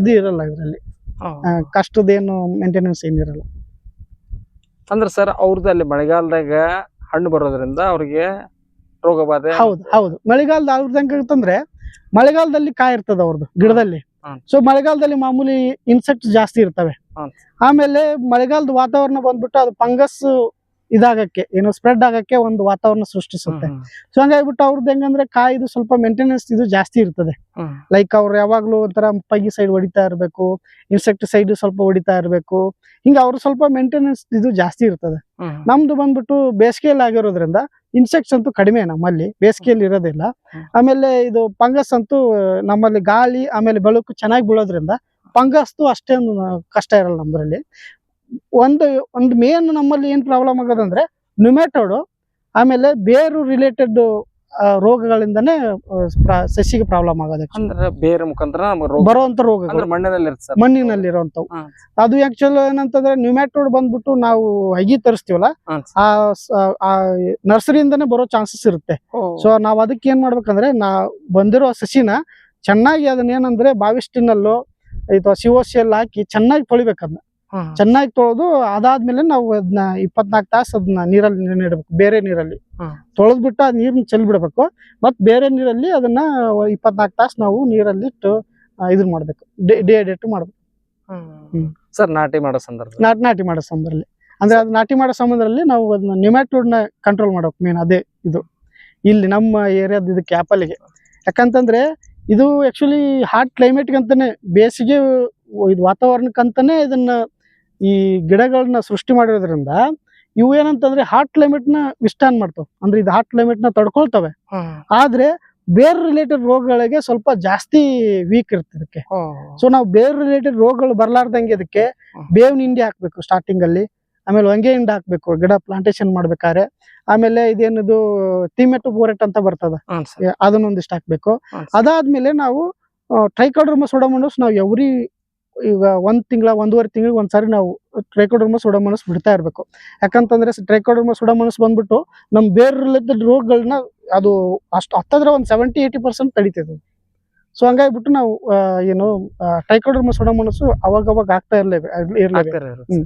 Speaker 2: ಇದು ಇರಲ್ಲ ಇದರಲ್ಲಿ. ಕಷ್ಟದೇನು ಮೇಂಟೆನೆನ್ಸ್ ಏನಿರಲ್ಲ
Speaker 1: ಅಂದ್ರೆ ಸರ್ ಅವ್ರದ್ದು ಅಲ್ಲಿ ಮಳೆಗಾಲದಾಗ ಹಣ್ಣು ಬರೋದ್ರಿಂದ ಅವ್ರಿಗೆ ರೋಗ ಬಾಧೆ
Speaker 2: ಹೌದು ಹೌದು. ಮಳೆಗಾಲದ ಅವ್ರದ್ದು ಹೆಂಗಾಗುತ್ತಂದ್ರೆ ಮಳೆಗಾಲದಲ್ಲಿ ಕಾಯಿ ಇರ್ತದೆ ಅವ್ರದ್ದು ಗಿಡದಲ್ಲಿ. ಸೊ ಮಳೆಗಾಲದಲ್ಲಿ ಮಾಮೂಲಿ ಇನ್ಸೆಕ್ಟ್ಸ್ ಜಾಸ್ತಿ ಇರ್ತವೆ. ಆಮೇಲೆ ಮಳೆಗಾಲದ ವಾತಾವರಣ ಬಂದ್ಬಿಟ್ಟು ಅದು ಫಂಗಸ್ ಇದಾಗಕ್ಕೆ ಏನು ಸ್ಪ್ರೆಡ್ ಆಗಕ್ಕೆ ಒಂದು ವಾತಾವರಣ ಸೃಷ್ಟಿಸುತ್ತೆ. ಸೊ ಹಂಗಾಗ್ಬಿಟ್ಟು ಅವ್ರದ್ದು ಹೆಂಗಂದ್ರೆ ಕಾಯಿದು ಸ್ವಲ್ಪ ಮೇಂಟೆನೆನ್ಸ್ ಇದು ಜಾಸ್ತಿ ಇರ್ತದೆ. ಲೈಕ್ ಅವ್ರು ಯಾವಾಗ್ಲೂ ಒಂಥರ ಪೈಗಿ ಸೈಡ್ ಹೊಡಿತಾ ಇರಬೇಕು ಇನ್ಸೆಕ್ಟ್ ಸೈಡ್ ಸ್ವಲ್ಪ ಹೊಡಿತಾ ಇರಬೇಕು. ಹಿಂಗ ಅವ್ರು ಸ್ವಲ್ಪ ಮೇಂಟೆನೆನ್ಸ್ ಇದು ಜಾಸ್ತಿ ಇರ್ತದೆ. ನಮ್ದು ಬಂದ್ಬಿಟ್ಟು ಬೇಸಿಗೆಯಲ್ಲಿ ಆಗಿರೋದ್ರಿಂದ ಇನ್ಸೆಕ್ಟ್ಸ್ ಅಂತೂ ಕಡಿಮೆ ನಮ್ಮಲ್ಲಿ ಬೇಸಿಗೆಯಲ್ಲಿ ಇರೋದಿಲ್ಲ. ಆಮೇಲೆ ಇದು ಪಂಗಸ್ ಅಂತೂ ನಮ್ಮಲ್ಲಿ ಗಾಳಿ ಆಮೇಲೆ ಬೆಳಕು ಚೆನ್ನಾಗಿ ಬೀಳೋದ್ರಿಂದ ಪಂಗಸ್ತು ಅಷ್ಟೇನು ಕಷ್ಟ ಇರಲ್ಲ ನಮ್ಮದ್ರಲ್ಲಿ. ಒಂದು ಒಂದು ಮೇನ್ ನಮ್ಮಲ್ಲಿ ಏನು ಪ್ರಾಬ್ಲಮ್ ಆಗೋದಂದ್ರೆ ನ್ಯೂಮೆಟೋಡು ಆಮೇಲೆ ಬೇರು ರಿಲೇಟೆಡ್ ರೋಗಗಳಿಂದನೇ ಸಸಿಗೆ ಪ್ರಾಬ್ಲಮ್ ಆಗೋದು.
Speaker 1: ಅಂದ್ರೆ ಬೇರೆ ಮುಖಾಂತರ
Speaker 2: ಬರುವಂತ
Speaker 1: ರೋಗ ಮಣ್ಣಿನಲ್ಲಿ
Speaker 2: ಮಣ್ಣಿನಲ್ಲಿ ಇರುವಂತವು ಅದು ಆಕ್ಚುಲ್ ಏನಂತಂದ್ರೆ ನ್ಯೂಮ್ಯಾಟೋಡ್ ಬಂದ್ಬಿಟ್ಟು ನಾವು ಅಗಿ ತರಿಸ್ತೀವಲ್ಲ. ಆ ನರ್ಸರಿಯಿಂದನೇ ಬರೋ ಚಾನ್ಸಸ್ ಇರುತ್ತೆ ಸೊ ನಾವ್ ಅದಕ್ಕೆ ಏನ್ ಮಾಡ್ಬೇಕಂದ್ರೆ ನಾ ಬಂದಿರೋ ಸಸಿನ ಚೆನ್ನಾಗಿ ಅದನ್ನ ಏನಂದ್ರೆ ಬಾವಿಸ್ಟಿನಲ್ಲೋ ಅಥವಾ ಎಲ್ಲ ಹಾಕಿ ಚೆನ್ನಾಗಿ ತೊಳಿಬೇಕದ್ನ
Speaker 1: ಹ್ಮ್.
Speaker 2: ಚೆನ್ನಾಗಿ ತೊಳೆದು ಅದಾದ್ಮೇಲೆ ನಾವು ಅದನ್ನ ಇಪ್ಪತ್ನಾಲ್ಕು ತಾಸು ಅದನ್ನ ನೀರಲ್ಲಿ ನೆನೆಯಿಡ್ಬೇಕು ಬೇರೆ ನೀರಲ್ಲಿ. ತೊಳೆದ್ಬಿಟ್ಟು ಆ ನೀರನ್ನ ಚೆಲ್ ಬಿಡ್ಬೇಕು ಮತ್ ಬೇರೆ ನೀರಲ್ಲಿ ಅದನ್ನ ಇಪ್ಪತ್ನಾಲ್ಕು ತಾಸು ನಾವು ನೀರಲ್ಲಿ ಇಟ್ಟು ಇದನ್ನ ಮಾಡ್ಬೇಕು. ಡೇಟ್ ಮಾಡ್ಬೇಕು. ಹ್ಮ್.
Speaker 1: ಸರ್ ನಾಟಿ ಮಾಡೋ ಸಂದರ್ಭ
Speaker 2: ನಾಟಿ ನಾಟಿ ಮಾಡೋ ಸಂದರ್ಭದಲ್ಲಿ. ಅಂದ್ರೆ ಅದು ನಾಟಿ ಮಾಡೋ ಸಂದರ್ಭದಲ್ಲಿ ನಾವು ಅದನ್ನ ನಿಮ್ಯಾಟೋಡ್ನ ಕಂಟ್ರೋಲ್ ಮಾಡ್ಬೇಕು ಮೇನ್ ಅದೇ ಇದು. ಇಲ್ಲಿ ನಮ್ಮ ಏರಿಯಾದ ಇದಕ್ಕೆ ಕ್ಯಾಪಲ್ಗೆ ಯಾಕಂತಂದ್ರೆ ಇದು ಆಕ್ಚುಲಿ ಹಾಟ್ ಕ್ಲೈಮೇಟ್ಗೆ ಅಂತಾನೆ ಬೇಸಿಗೆ ಇದು ವಾತಾವರಣಕ್ಕಂತಾನೆ ಇದನ್ನ ಈ ಗಿಡಗಳನ್ನ ಸೃಷ್ಟಿ ಮಾಡಿರೋದ್ರಿಂದ ಇವು ಏನಂತಂದ್ರೆ ಹಾಟ್ ಕ್ಲೈಮೇಟ್ನ ವಿಸ್ಟಾನ್ ಮಾಡ್ತಾವ. ಅಂದ್ರೆ ಇದು ಹಾಟ್ ಕ್ಲೈಮೇಟ್ನ ತಡ್ಕೊಳ್ತವೆ. ಆದ್ರೆ ಬೇರ್ ರಿಲೇಟೆಡ್ ರೋಗಗಳಿಗೆ ಸ್ವಲ್ಪ ಜಾಸ್ತಿ ವೀಕ್ ಇರುತ್ತೆ ಇದಕ್ಕೆ. ಸೊ ನಾವು ಬೇರ್ ರಿಲೇಟೆಡ್ ರೋಗಗಳು ಬರ್ಲಾರ್ದಂಗೆ ಇದಕ್ಕೆ. ಬೇವಿನ ಹಿಂಡಿ ಹಾಕ್ಬೇಕು ಸ್ಟಾರ್ಟಿಂಗ್ ಅಲ್ಲಿ. ಆಮೇಲೆ ಹೊಂಗೆ ಹಿಂಡಿ ಹಾಕ್ಬೇಕು ಗಿಡ ಪ್ಲಾಂಟೇಶನ್ ಮಾಡ್ಬೇಕಾದ್ರೆ. ಆಮೇಲೆ ಇದೇನದು ತಿಮೆಟು ಬೋರೆಟ್ ಅಂತ ಬರ್ತದ. ಅದನ್ನೊಂದಿಷ್ಟು ಹಾಕ್ಬೇಕು. ಅದಾದ್ಮೇಲೆ ನಾವು ಟ್ರೈಕಾಡ್ರಮ ಸೋಡಮೋನಸ್ ನಾವು ಎವ್ರಿ ಈಗ ಒಂದ್ ತಿಂಗಳ ಒಂದೂವರೆ ತಿಂಗಳಿಗೆ ಒಂದ್ಸಾರಿ ನಾವು ಟ್ರೈಕೋಡರ್ಮ ಸುಡಮನಸ್ ಬಿಡ್ತಾ ಇರಬೇಕು. ಯಾಕಂತಂದ್ರೆ ಟ್ರೈಕೋಡರ್ಮ ಸುಡಮನಸ್ ಬಂದ್ಬಿಟ್ಟು ನಮ್ ಬೇರ್ ರಿಲೇಟೆಡ್ ರೋಗಗಳನ್ನ ಅದು ಅಷ್ಟು ಹತ್ತದ್ರ ಒಂದ್ ಸೆವೆಂಟಿ ಏಯ್ಟಿ ಪರ್ಸೆಂಟ್ ತಡಿತೈತೆ. ಸೊ ಹಂಗಾಗ್ಬಿಟ್ಟು ನಾವು ಏನು ಟ್ರೈಕೋಡರ್ಮ ಸುಡಮನಸ್ಸು ಅವಾಗವಾಗ ಅವಾಗ ಆಗ್ತಾ ಇರಲೇ ಇರ್ಲೇ
Speaker 1: ಆಗ್ತಾರೆ
Speaker 2: ಹ್ಮ್.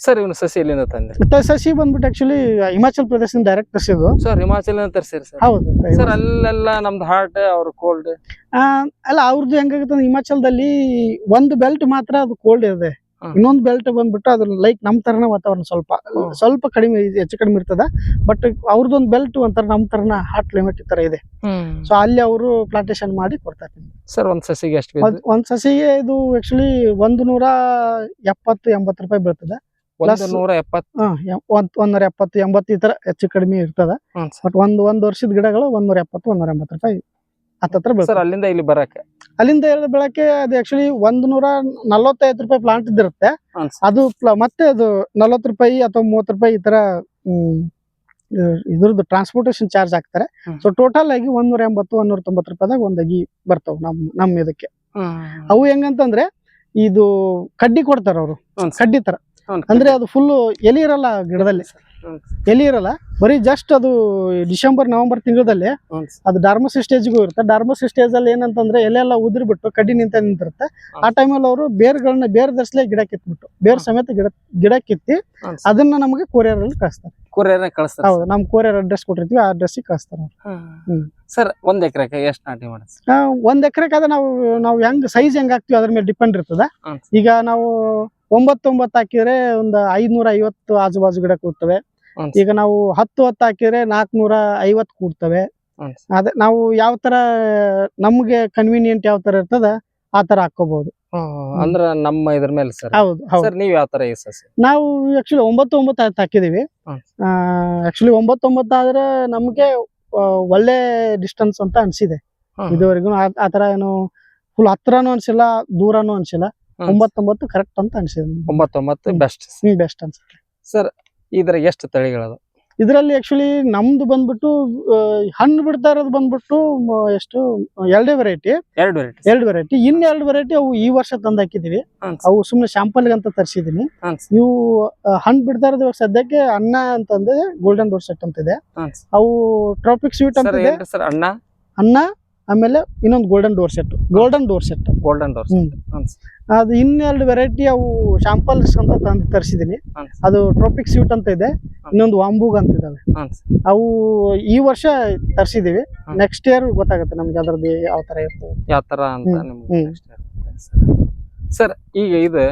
Speaker 1: ಸರ್ ಇವನು ಸಸಿ ಎಲ್ಲಿಂದ ತಂದೆ?
Speaker 2: ಸಸಿ ಬಂದ್ಬಿಟ್ಟು ಆಕ್ಚುಲಿ ಹಿಮಾಚಲ್ ಪ್ರದೇಶದಿಂದ ಡೈರೆಕ್ಟ್ ತರಿಸಿದ್ದು.
Speaker 1: ಸರ್ ಹಿಮಾಚಲ್ ತರ್ಸಿರಿ ಸರ್.
Speaker 2: ಹೌದು
Speaker 1: ಸರ್ ಅಲ್ಲೆಲ್ಲ ನಮ್ದು ಹಾರ್ಟ್ ಅವ್ರ ಕೋಲ್ಡ್
Speaker 2: ಆ, ಅಲ್ಲ ಅವ್ರದ್ದು ಹೆಂಗಾಗುತ್ತೆ ಅಂದ್ರೆ ಹಿಮಾಚಲದಲ್ಲಿ ಒಂದು ಬೆಲ್ಟ್ ಮಾತ್ರ ಅದು ಕೋಲ್ಡ್ ಇದೆ. ಇನ್ನೊಂದು ಬೆಲ್ಟ್ ಬಂದ್ಬಿಟ್ಟು ಅದ್ರ ಲೈಕ್ ನಮ್ ತರನ ವಾತಾವರಣ ಸ್ವಲ್ಪ. ಸ್ವಲ್ಪ ಕಡಿಮೆ ಇದೆ, ಹೆಚ್ಚು ಕಡಿಮೆ ಇರ್ತದ. ಬಟ್ ಅವ್ರದ್ದೊಂದು ಬೆಲ್ಟ್ ಒಂಥರ ನಮ್ ತರನ ಹಾಟ್ ಲಿಮಿಟ್ ತರ ಇದೆ. ಸೊ ಅಲ್ಲಿ ಅವರು ಪ್ಲಾಂಟೇಶನ್ ಮಾಡಿ ಕೊಡ್ತಾರೆ.
Speaker 1: ಸರ್ ಒಂದ್ ಸಸಿಗೆ ಎಷ್ಟು
Speaker 2: ಒಂದ್ ಸಸಿಗೆ ಇದು ಆಕ್ಚುಲಿ ಒಂದು ನೂರ ಎಪ್ಪತ್ತು ಎಂಬತ್ತು ರೂಪಾಯಿ ಬೀಳ್ತದೆ.
Speaker 1: ಒಂದು
Speaker 2: plus-
Speaker 1: ನೂರ ಎಪ್ಪತ್
Speaker 2: ಹಾ ಒಂದೂರ ಎಪ್ಪತ್ತು ಎಂಬತ್ತು ಈ ತರ ಹೆಚ್ಚು ಕಡಿಮೆ ಇರ್ತದ. ಬಟ್ ಒಂದ್ ಒಂದ್ ವರ್ಷದ ಗಿಡಗಳು ಒಂದೂರ ಎಪ್ಪತ್ತು ಒಂದೂರ ಎಂಬತ್ತು ರೂಪಾಯಿ ಹತ್ತತ್ರ
Speaker 1: ಅಲ್ಲಿಂದ ಇಲ್ಲಿ ಬರಕ್ಕೆ?
Speaker 2: ಅಲ್ಲಿಂದ ಹೇಳಿದ ಬೆಳಕ್ಕೆ ಅದು ಆಕ್ಚುಲಿ ಒಂದ್ ನೂರ ನಲವತ್ತೈದು ರೂಪಾಯಿ ಪ್ಲಾಂಟ್
Speaker 1: ಇದ್ದಿರುತ್ತೆ.
Speaker 2: ಅದು ಮತ್ತೆ ಅದು ನಲವತ್ತು ರೂಪಾಯಿ ಅಥವಾ ಮೂವತ್ತು ರೂಪಾಯಿ ಈ ತರ ಇದ್ರದ್ದು ಟ್ರಾನ್ಸ್ಪೋರ್ಟೇಶನ್ ಚಾರ್ಜ್ ಹಾಕ್ತಾರೆ. ಸೊ ಟೋಟಲ್ ಆಗಿ ಒಂದೂರ ಎಂಬತ್ತು ಒಂದೂರ ತೊಂಬತ್ತು ರೂಪಾಯಿದಾಗ ಒಂದ್ ಅಗಿ ಬರ್ತಾವ ನಮ್ ನಮ್ ಇದಕ್ಕೆ. ಅವು ಹೆಂಗಂತಂದ್ರೆ ಇದು ಕಡ್ಡಿ ಕೊಡ್ತಾರ ಅವರು ಕಡ್ಡಿ ತರ. ಅಂದ್ರೆ ಅದು ಫುಲ್ ಎಲಿ ಇರಲ್ಲ ಗಿಡದಲ್ಲಿ?
Speaker 1: ಎಲ್ಲಿ
Speaker 2: ಎಲಿ ಇರಲ್ಲ? ಬರೀ ಜಸ್ಟ್ ಅದು ಡಿಸೆಂಬರ್ ನವೆಂಬರ್ ತಿಂಗಳಲ್ಲಿ. ಅದು ಡಾರ್ಮಸ್ ಸ್ಟೇಜ್ಗೂ ಇರುತ್ತೆ. ಡಾರ್ಮಸ್ ಸ್ಟೇಜ್ ಅಲ್ಲಿ ಏನಂತಂದ್ರೆ ಎಲೆಲ್ಲ ಉದುರಿ ಬಿಟ್ಟು ಕಡ್ಡಿ ನಿಂತ ನಿಂತಿರುತ್ತೆ. ಆ ಟೈಮಲ್ಲಿ ಅವರು ಬೇರ್ಗಳನ್ನ ಬೇರ್ ದರ್ಸಲೇ ಗಿಡ ಕಿತ್ಬಿಟ್ಟು ಬೇರ್ ಸಮೇತ ಗಿಡ ಗಿಡ ಕಿತ್ತಿ ಅದನ್ನ ನಮಗೆ ಕೊರಿಯರ್ ಅಲ್ಲಿ ಕಳಿಸ್ತಾರೆ.
Speaker 1: ಕೊರಿಯರ್ ಕಳಿಸ್ತಾರೆ
Speaker 2: ಹೌದು ನಮ್ ಕೊರಿಯರ್ ಅಡ್ರೆಸ್ ಕೊಟ್ಟಿರ್ತೀವಿ ಆ ಅಡ್ರೆಸ್ ಕಳಿಸ್ತಾರೆ.
Speaker 1: ಸರ್ ಒಂದ್ ಎಕರೆಗೆ ಎಷ್ಟು ನಾಟಿ ಮಾಡಿ
Speaker 2: ಒಂದ್ ಎಕರೆಗೆ ಅದ ನಾವು ನಾವು ಹೆಂಗ್ ಸೈಜ್ ಹೆಂಗ್ ಹಾಕ್ತಿವಿ ಅದ್ರ ಮೇಲೆ ಡಿಪೆಂಡ್ ಇರ್ತದ. ಈಗ ನಾವು ಒಂಬತ್ತೊಂಬತ್ತು ಹಾಕಿದ್ರೆ ಒಂದು ಐದ್ನೂರ ಐವತ್ತು ಆಜು ಬಾಜು ಗಿಡ ಕೂಡ್ತವೆ ಈಗ ನಾವು ಹತ್ತು ಹತ್ತು ಹಾಕಿದ್ರೆ ನಾಲ್ಕನೂರ ಐವತ್ತು ಕೂಡ್ತವೆ. ಅದೇ ನಾವು ಯಾವ ತರ ನಮ್ಗೆ ಕನ್ವೀನಿಯಂಟ್ ಯಾವ ತರ ಇರ್ತದ ಆ ತರ ಹಾಕೋಬಹುದು
Speaker 1: ಅಂದ್ರ ನಮ್ಮ ಇದ್ರ ಮೇಲೆ ಸರ್?
Speaker 2: ಹೌದು
Speaker 1: ಸರ್ ನೀವ್ ಯಾವ ತರ ಸಸಿ
Speaker 2: ನಾವು ಆಕ್ಚುಲಿ ಒಂಬತ್ತು ಒಂಬತ್ತು ಹಾಕಿದೀವಿ. ಆಕ್ಚುಲಿ ಒಂಬತ್ತೊಂಬತ್ತು ಒಂಬತ್ತು ಆದ್ರೆ ನಮ್ಗೆ ಒಳ್ಳೆ ಡಿಸ್ಟೆನ್ಸ್ ಅಂತ ಅನ್ಸಿದೆ. ಇದುವರೆಗೂ ಆ- ಆ ತರ ಏನು ಫುಲ್ ಹತ್ರನೂ ಅನ್ಸಿಲ್ಲ ದೂರನೂ ಅನ್ಸಿಲ್ಲ. ಒಂಬತ್ತೊಂಬತ್ತು ಕರೆಕ್ಟ್ ಅಂತ ಅನ್ಸಿದೆ
Speaker 1: ಒಂಬತ್ತೊಂಬತ್ತು. ಬೆಸ್ಟ್
Speaker 2: ಹ್ಮ್ ಬೆಸ್ಟ್ ಅನ್ಸುತ್ತೆ.
Speaker 1: ಸರ್ ಇದ್ರ ಎಷ್ಟು ತಳಿಗಳದು?
Speaker 2: ಇದರಲ್ಲಿ ಆಕ್ಚುಲಿ ನಮ್ದು ಬಂದ್ಬಿಟ್ಟು ಹಣ್ಣು ಬಿಡ್ತಾ ಇರೋದು ಬಂದ್ಬಿಟ್ಟು ಎಷ್ಟು ಎರಡೇ ವೆರೈಟಿ
Speaker 1: ಎರಡು ವೆರೈಟಿ
Speaker 2: ಎರಡು ವೆರೈಟಿ ಇನ್ ಎರಡು ವೆರೈಟಿ ಅವು ಈ ವರ್ಷ ತಂದು ಹಾಕಿದೀವಿ. ಅವು ಸುಮ್ನೆ ಶಾಂಪಲ್ ಅಂತ ತರಿಸಿದೀನಿ. ಇವು ಹಣ್ಣು ಬಿಡ್ತಾ ಇರೋದು ಸದ್ಯಕ್ಕೆ ಅನ್ನ ಅಂತಂದ್ರೆ ಗೋಲ್ಡನ್ ಸೆಟ್ ಅಂತ ಇದೆ ಅವು ಟ್ರಾಪಿಕ್ ಸ್ವೀಟ್ ಅಂತ
Speaker 1: ಅಣ್ಣ
Speaker 2: ಅನ್ನ ಆಮೇಲೆ ಇನ್ನೊಂದು golden door set golden door set
Speaker 1: golden
Speaker 2: door. ಅದು ಇನ್ನೆರಡು ವೆರೈಟಿ ಅವು ಶಾಂಪಲ್ಸ್ ಅಂತ ತಂದು ತರಿಸಿದೀನಿ. ಅದು ಟ್ರೋಪಿಕ್ ಸ್ವೀಟ್ ಅಂತ ಇದೆ. ಇನ್ನೊಂದು ವಾಂಬೂಗ್ ಅಂತ ಇದಾವೆ. ಅವು ಈ ವರ್ಷ ತರಿಸಿದೀವಿ. ನೆಕ್ಸ್ಟ್ ಇಯರ್ ಗೊತ್ತಾಗುತ್ತೆ ನಮ್ಗೆ ಅದ್ರದ್ದು ಯಾವ ತರ ಇರ್ತದೆ.
Speaker 1: ಯಾವ ತರ ಅಂತ ಸರ್. ಈಗ ಇದು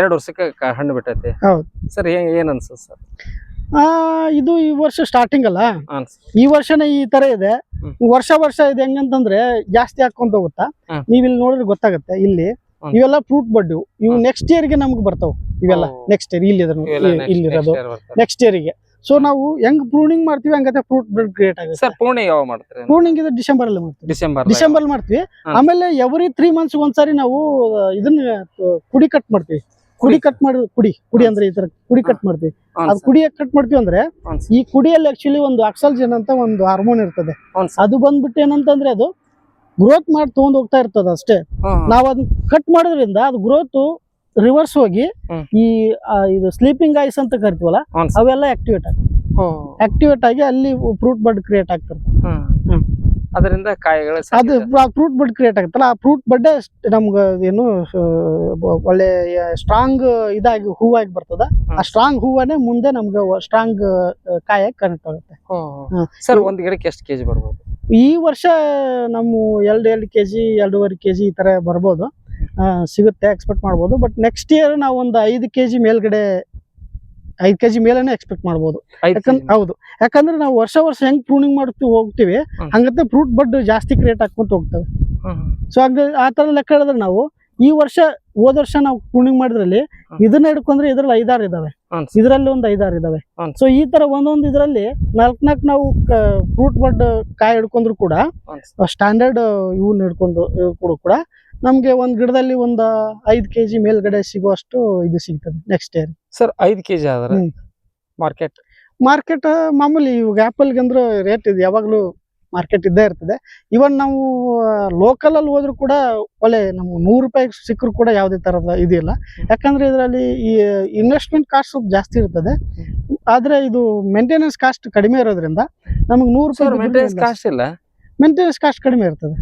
Speaker 1: ಎರಡು ವರ್ಷಕ್ಕೆ ಹಣ್ಣು ಬಿಟ್ಟೈತಿ.
Speaker 2: ಹೌದು.
Speaker 1: ಸರ್ ಏನ್ ಅನ್ಸುತ್ತೆ ಸರ್?
Speaker 2: ಇದು ಈ ವರ್ಷ ಸ್ಟಾರ್ಟಿಂಗ್ ಅಲ್ಲ? ಈ ವರ್ಷನೇ ಈ ತರ ಇದೆ. ವರ್ಷ ವರ್ಷ ಇದೆ ಹೆಂಗಂತಂದ್ರೆ ಜಾಸ್ತಿ ಹಾಕೊಂತ ಹೋಗುತ್ತಾ. ನೀವ್ ಇಲ್ಲಿ ನೋಡಿದ್ರೆ ಗೊತ್ತಾಗತ್ತೆ. ಇಲ್ಲಿ. ಇವೆಲ್ಲ ಫ್ರೂಟ್ ಬಡ್ಡು ಇವು ನೆಕ್ಸ್ಟ್ ಇಯರ್ಗೆ ನಮ್ಗೆ ಬರ್ತಾವ. ಇವೆಲ್ಲ ನೆಕ್ಸ್ಟ್ ಇಯರ್ ಇಲ್ಲಿ
Speaker 1: ಇರೋದು.
Speaker 2: ಇಲ್ಲಿರೋದು. ನೆಕ್ಸ್ಟ್ ಇಯರ್ಗೆ. ಸೊ ನಾವು ಹೆಂಗ್ ಪ್ರೂನಿಂಗ್ ಮಾಡ್ತೀವಿ ಹಂಗತ್ತೆ ಫ್ರೂಟ್ ಬ್ರೆಡ್ ಕ್ರಿಯೇಟ್ ಆಗುತ್ತೆ.
Speaker 1: ಸರ್
Speaker 2: ಪ್ರೂನಿಂಗ್ ಇದು ಡಿಸೆಂಬರ್ ಅಲ್ಲಿ ಮಾಡ್ತೀವಿ.
Speaker 1: ಡಿಸೆಂಬರ್
Speaker 2: ಡಿಸೆಂಬರ್ ಮಾಡ್ತೀವಿ. ಆಮೇಲೆ ಎವ್ರಿ ತ್ರೀ ಮಂತ್ಸ್ ಒಂದ್ಸಾರಿ ನಾವು ಇದನ್ನ ಕುಡಿ ಕಟ್ ಮಾಡ್ತೀವಿ. ಕುಡಿ ಕಟ್ ಮಾಡಿ ಕುಡಿ ಕುಡಿ ಅಂದ್ರೆ ಈ ತರ ಕುಡಿ ಕಟ್ ಮಾಡ್ತೀವಿ. ಅದು ಕುಡಿಯ ಕಟ್ ಮಾಡ್ತೀವಿ ಅಂದ್ರೆ ಈ ಕುಡಿಯಲ್ಲಿ ಆಕ್ಚುಲಿ ಒಂದು ಆಕ್ಸಲ್ಜನ್ ಅಂತ ಒಂದು ಹಾರ್ಮೋನ್ ಇರ್ತದೆ. ಅದು ಬಂದ್ಬಿಟ್ಟು ಏನಂತಂದ್ರೆ ಅದು ಗ್ರೋತ್ ಮಾಡಿ ತಗೊಂಡ್ ಹೋಗ್ತಾ ಇರ್ತದ ಅಷ್ಟೇ. ನಾವ್ ಅದನ್ನ ಕಟ್ ಮಾಡೋದ್ರಿಂದ ಅದು ಗ್ರೋತ್ ರಿವರ್ಸ್ ಹೋಗಿ ಈ ಇದು ಸ್ಲೀಪಿಂಗ್ ಐಸ್ ಅಂತ ಕರಿತೀವಲ್ಲ ಅವೆಲ್ಲ ಆಕ್ಟಿವೇಟ್ ಆಗಿ ಆಕ್ಟಿವೇಟ್ ಆಗಿ ಅಲ್ಲಿ ಫ್ರೂಟ್ ಬಡ್ ಕ್ರಿಯೇಟ್ ಆಗ್ತಿರ್ತದೆ ಹ್ಮ್.
Speaker 1: ಅದರಿಂದ ಕಾಯಿಗಳು
Speaker 2: ಅದು ಫ್ರೂಟ್ ಬಡ್ ಕ್ರಿಯೇಟ್ ಆಗುತ್ತಲ್ಲ ಆ ಫ್ರೂಟ್ ಬಡ್ಡೆ ನಮ್ಗೆ ಏನು ಒಳ್ಳೆ ಸ್ಟ್ರಾಂಗ್ ಇದಾಗಿ ಹೂವಾಗಿ ಬರ್ತದ. ಆ ಸ್ಟ್ರಾಂಗ್ ಹೂವನೇ ಮುಂದೆ ನಮ್ಗೆ ಸ್ಟ್ರಾಂಗ್ ಕಾಯಾಗಿ ಕನೆಕ್ಟ್ ಆಗುತ್ತೆ.
Speaker 1: ಸರ್ ಒಂದ್ ಗಿಡಕ್ಕೆ ಎಷ್ಟು ಕೆಜಿ ಬರ್ಬೋದು?
Speaker 2: ಈ ವರ್ಷ ನಮ್ಮ ಎರಡು ಎರಡು ಕೆ ಜಿ ಎರಡೂವರೆ ಕೆ ಜಿ ಈ ತರ ಬರ್ಬೋದು. ಸಿಗುತ್ತೆ ಎಕ್ಸ್ಪೆಕ್ಟ್ ಮಾಡ್ಬೋದು. ಬಟ್ ನೆಕ್ಸ್ಟ್ ಇಯರ್ ನಾವು ಒಂದು ಐದು ಕೆ ಜಿ ಮೇಲ್ಗಡೆ ಐದು ಕೆಜಿ ಮೇಲೇನೆ ಎಕ್ಸ್ಪೆಕ್ಟ್
Speaker 1: ಮಾಡಬಹುದು
Speaker 2: ಯಾಕಂದ್ರೆ ಹೌದು. ಯಾಕಂದ್ರೆ ನಾವು ವರ್ಷ ವರ್ಷ ಹೆಂಗ್ ಪ್ರೂನಿಂಗ್ ಮಾಡ್ತೀವಿ ಹೋಗ್ತೀವಿ
Speaker 1: ಹಂಗಂತ
Speaker 2: ಹಂಗತ್ತೆ ಫ್ರೂಟ್ ಬಡ್ ಜಾಸ್ತಿ ಕ್ರಿಯೇಟ್ ಹಾಕೊಂತ ಹೋಗ್ತವೆ. ಸೊ ಹಂಗ ಆ ತರ ಲೆಕ್ಕ ಹಿಡಿದ್ರೆ ನಾವು ಈ ವರ್ಷ ಹೋದ ವರ್ಷ ನಾವು ಪ್ರೂನಿಂಗ್ ಮಾಡಿದ್ರಲ್ಲಿ. ಇದನ್ನ ಹಿಡ್ಕೊಂಡ್ರೆ ಇದ್ರಲ್ಲಿ ಐದಾರು ಇದಾವೆ. ಇದರಲ್ಲಿ ಒಂದು ಐದಾರು ಇದಾವೆ. ಸೊ ಈ ತರ ಒಂದೊಂದು ಇದರಲ್ಲಿ ನಾಲ್ಕ್ ನಾಲ್ಕು ನಾವು ಫ್ರೂಟ್ ಬಡ್ ಕಾಯಿ ಹಿಡ್ಕೊಂಡ್ರು ಕೂಡ ಸ್ಟ್ಯಾಂಡರ್ಡ್ ಇವನ್ನ ಹಿಡ್ಕೊಂಡು ಕೂಡ ಕೂಡ ನಮ್ಗೆ ಒಂದ್ ಗಿಡದಲ್ಲಿ ಒಂದ್ ಐದ್ ಕೆಜಿ ಮೇಲ್ಗಡೆ ಸಿಗುವಷ್ಟು ಇದು ಸಿಗ್ತದೆ ನೆಕ್ಸ್ಟ್ ಇಯರ್
Speaker 1: ಸರ್ ಐದು ಕೆಜಿ ಆದ್ರೆ
Speaker 2: ಹ್ಮ್.
Speaker 1: ಮಾರ್ಕೆಟ್
Speaker 2: ಮಾರ್ಕೆಟ್ ಮಾಮೂಲಿ ಇವಾಗ ಆ್ಯಪಲ್ಗೆ ಅಂದ್ರೆ ರೇಟ್ ಇದೆ ಯಾವಾಗಲೂ ಮಾರ್ಕೆಟ್ ಇದ್ದೇ ಇರ್ತದೆ. ಇವನ್ ನಾವು ಲೋಕಲ್ ಅಲ್ಲಿ ಹೋದ್ರು ಕೂಡ ಒಳ್ಳೆ ನಮ್ಗೆ ನೂರು ರೂಪಾಯಿ ಸಿಕ್ಕರು ಕೂಡ ಯಾವುದೇ ತರದ ಇದಿಲ್ಲ ಯಾಕಂದ್ರೆ ಇದರಲ್ಲಿ ಈ ಇನ್ವೆಸ್ಟ್ಮೆಂಟ್ ಕಾಸ್ಟ್ ಸ್ವಲ್ಪ ಜಾಸ್ತಿ ಇರ್ತದೆ. ಆದ್ರೆ ಇದು ಮೇಂಟೆನೆನ್ಸ್ ಕಾಸ್ಟ್ ಕಡಿಮೆ ಇರೋದ್ರಿಂದ ನಮಗೆ ನೂರು
Speaker 1: ಸರ್
Speaker 2: ರೂಪಾಯಿ
Speaker 1: ಮೇಂಟೆನೆನ್ಸ್ ಕಾಸ್ಟ್ ಇಲ್ಲ.
Speaker 2: ಮೇಂಟೆನೆನ್ಸ್ ಕಾಸ್ಟ್ ಕಡಿಮೆ ಇರ್ತದೆ.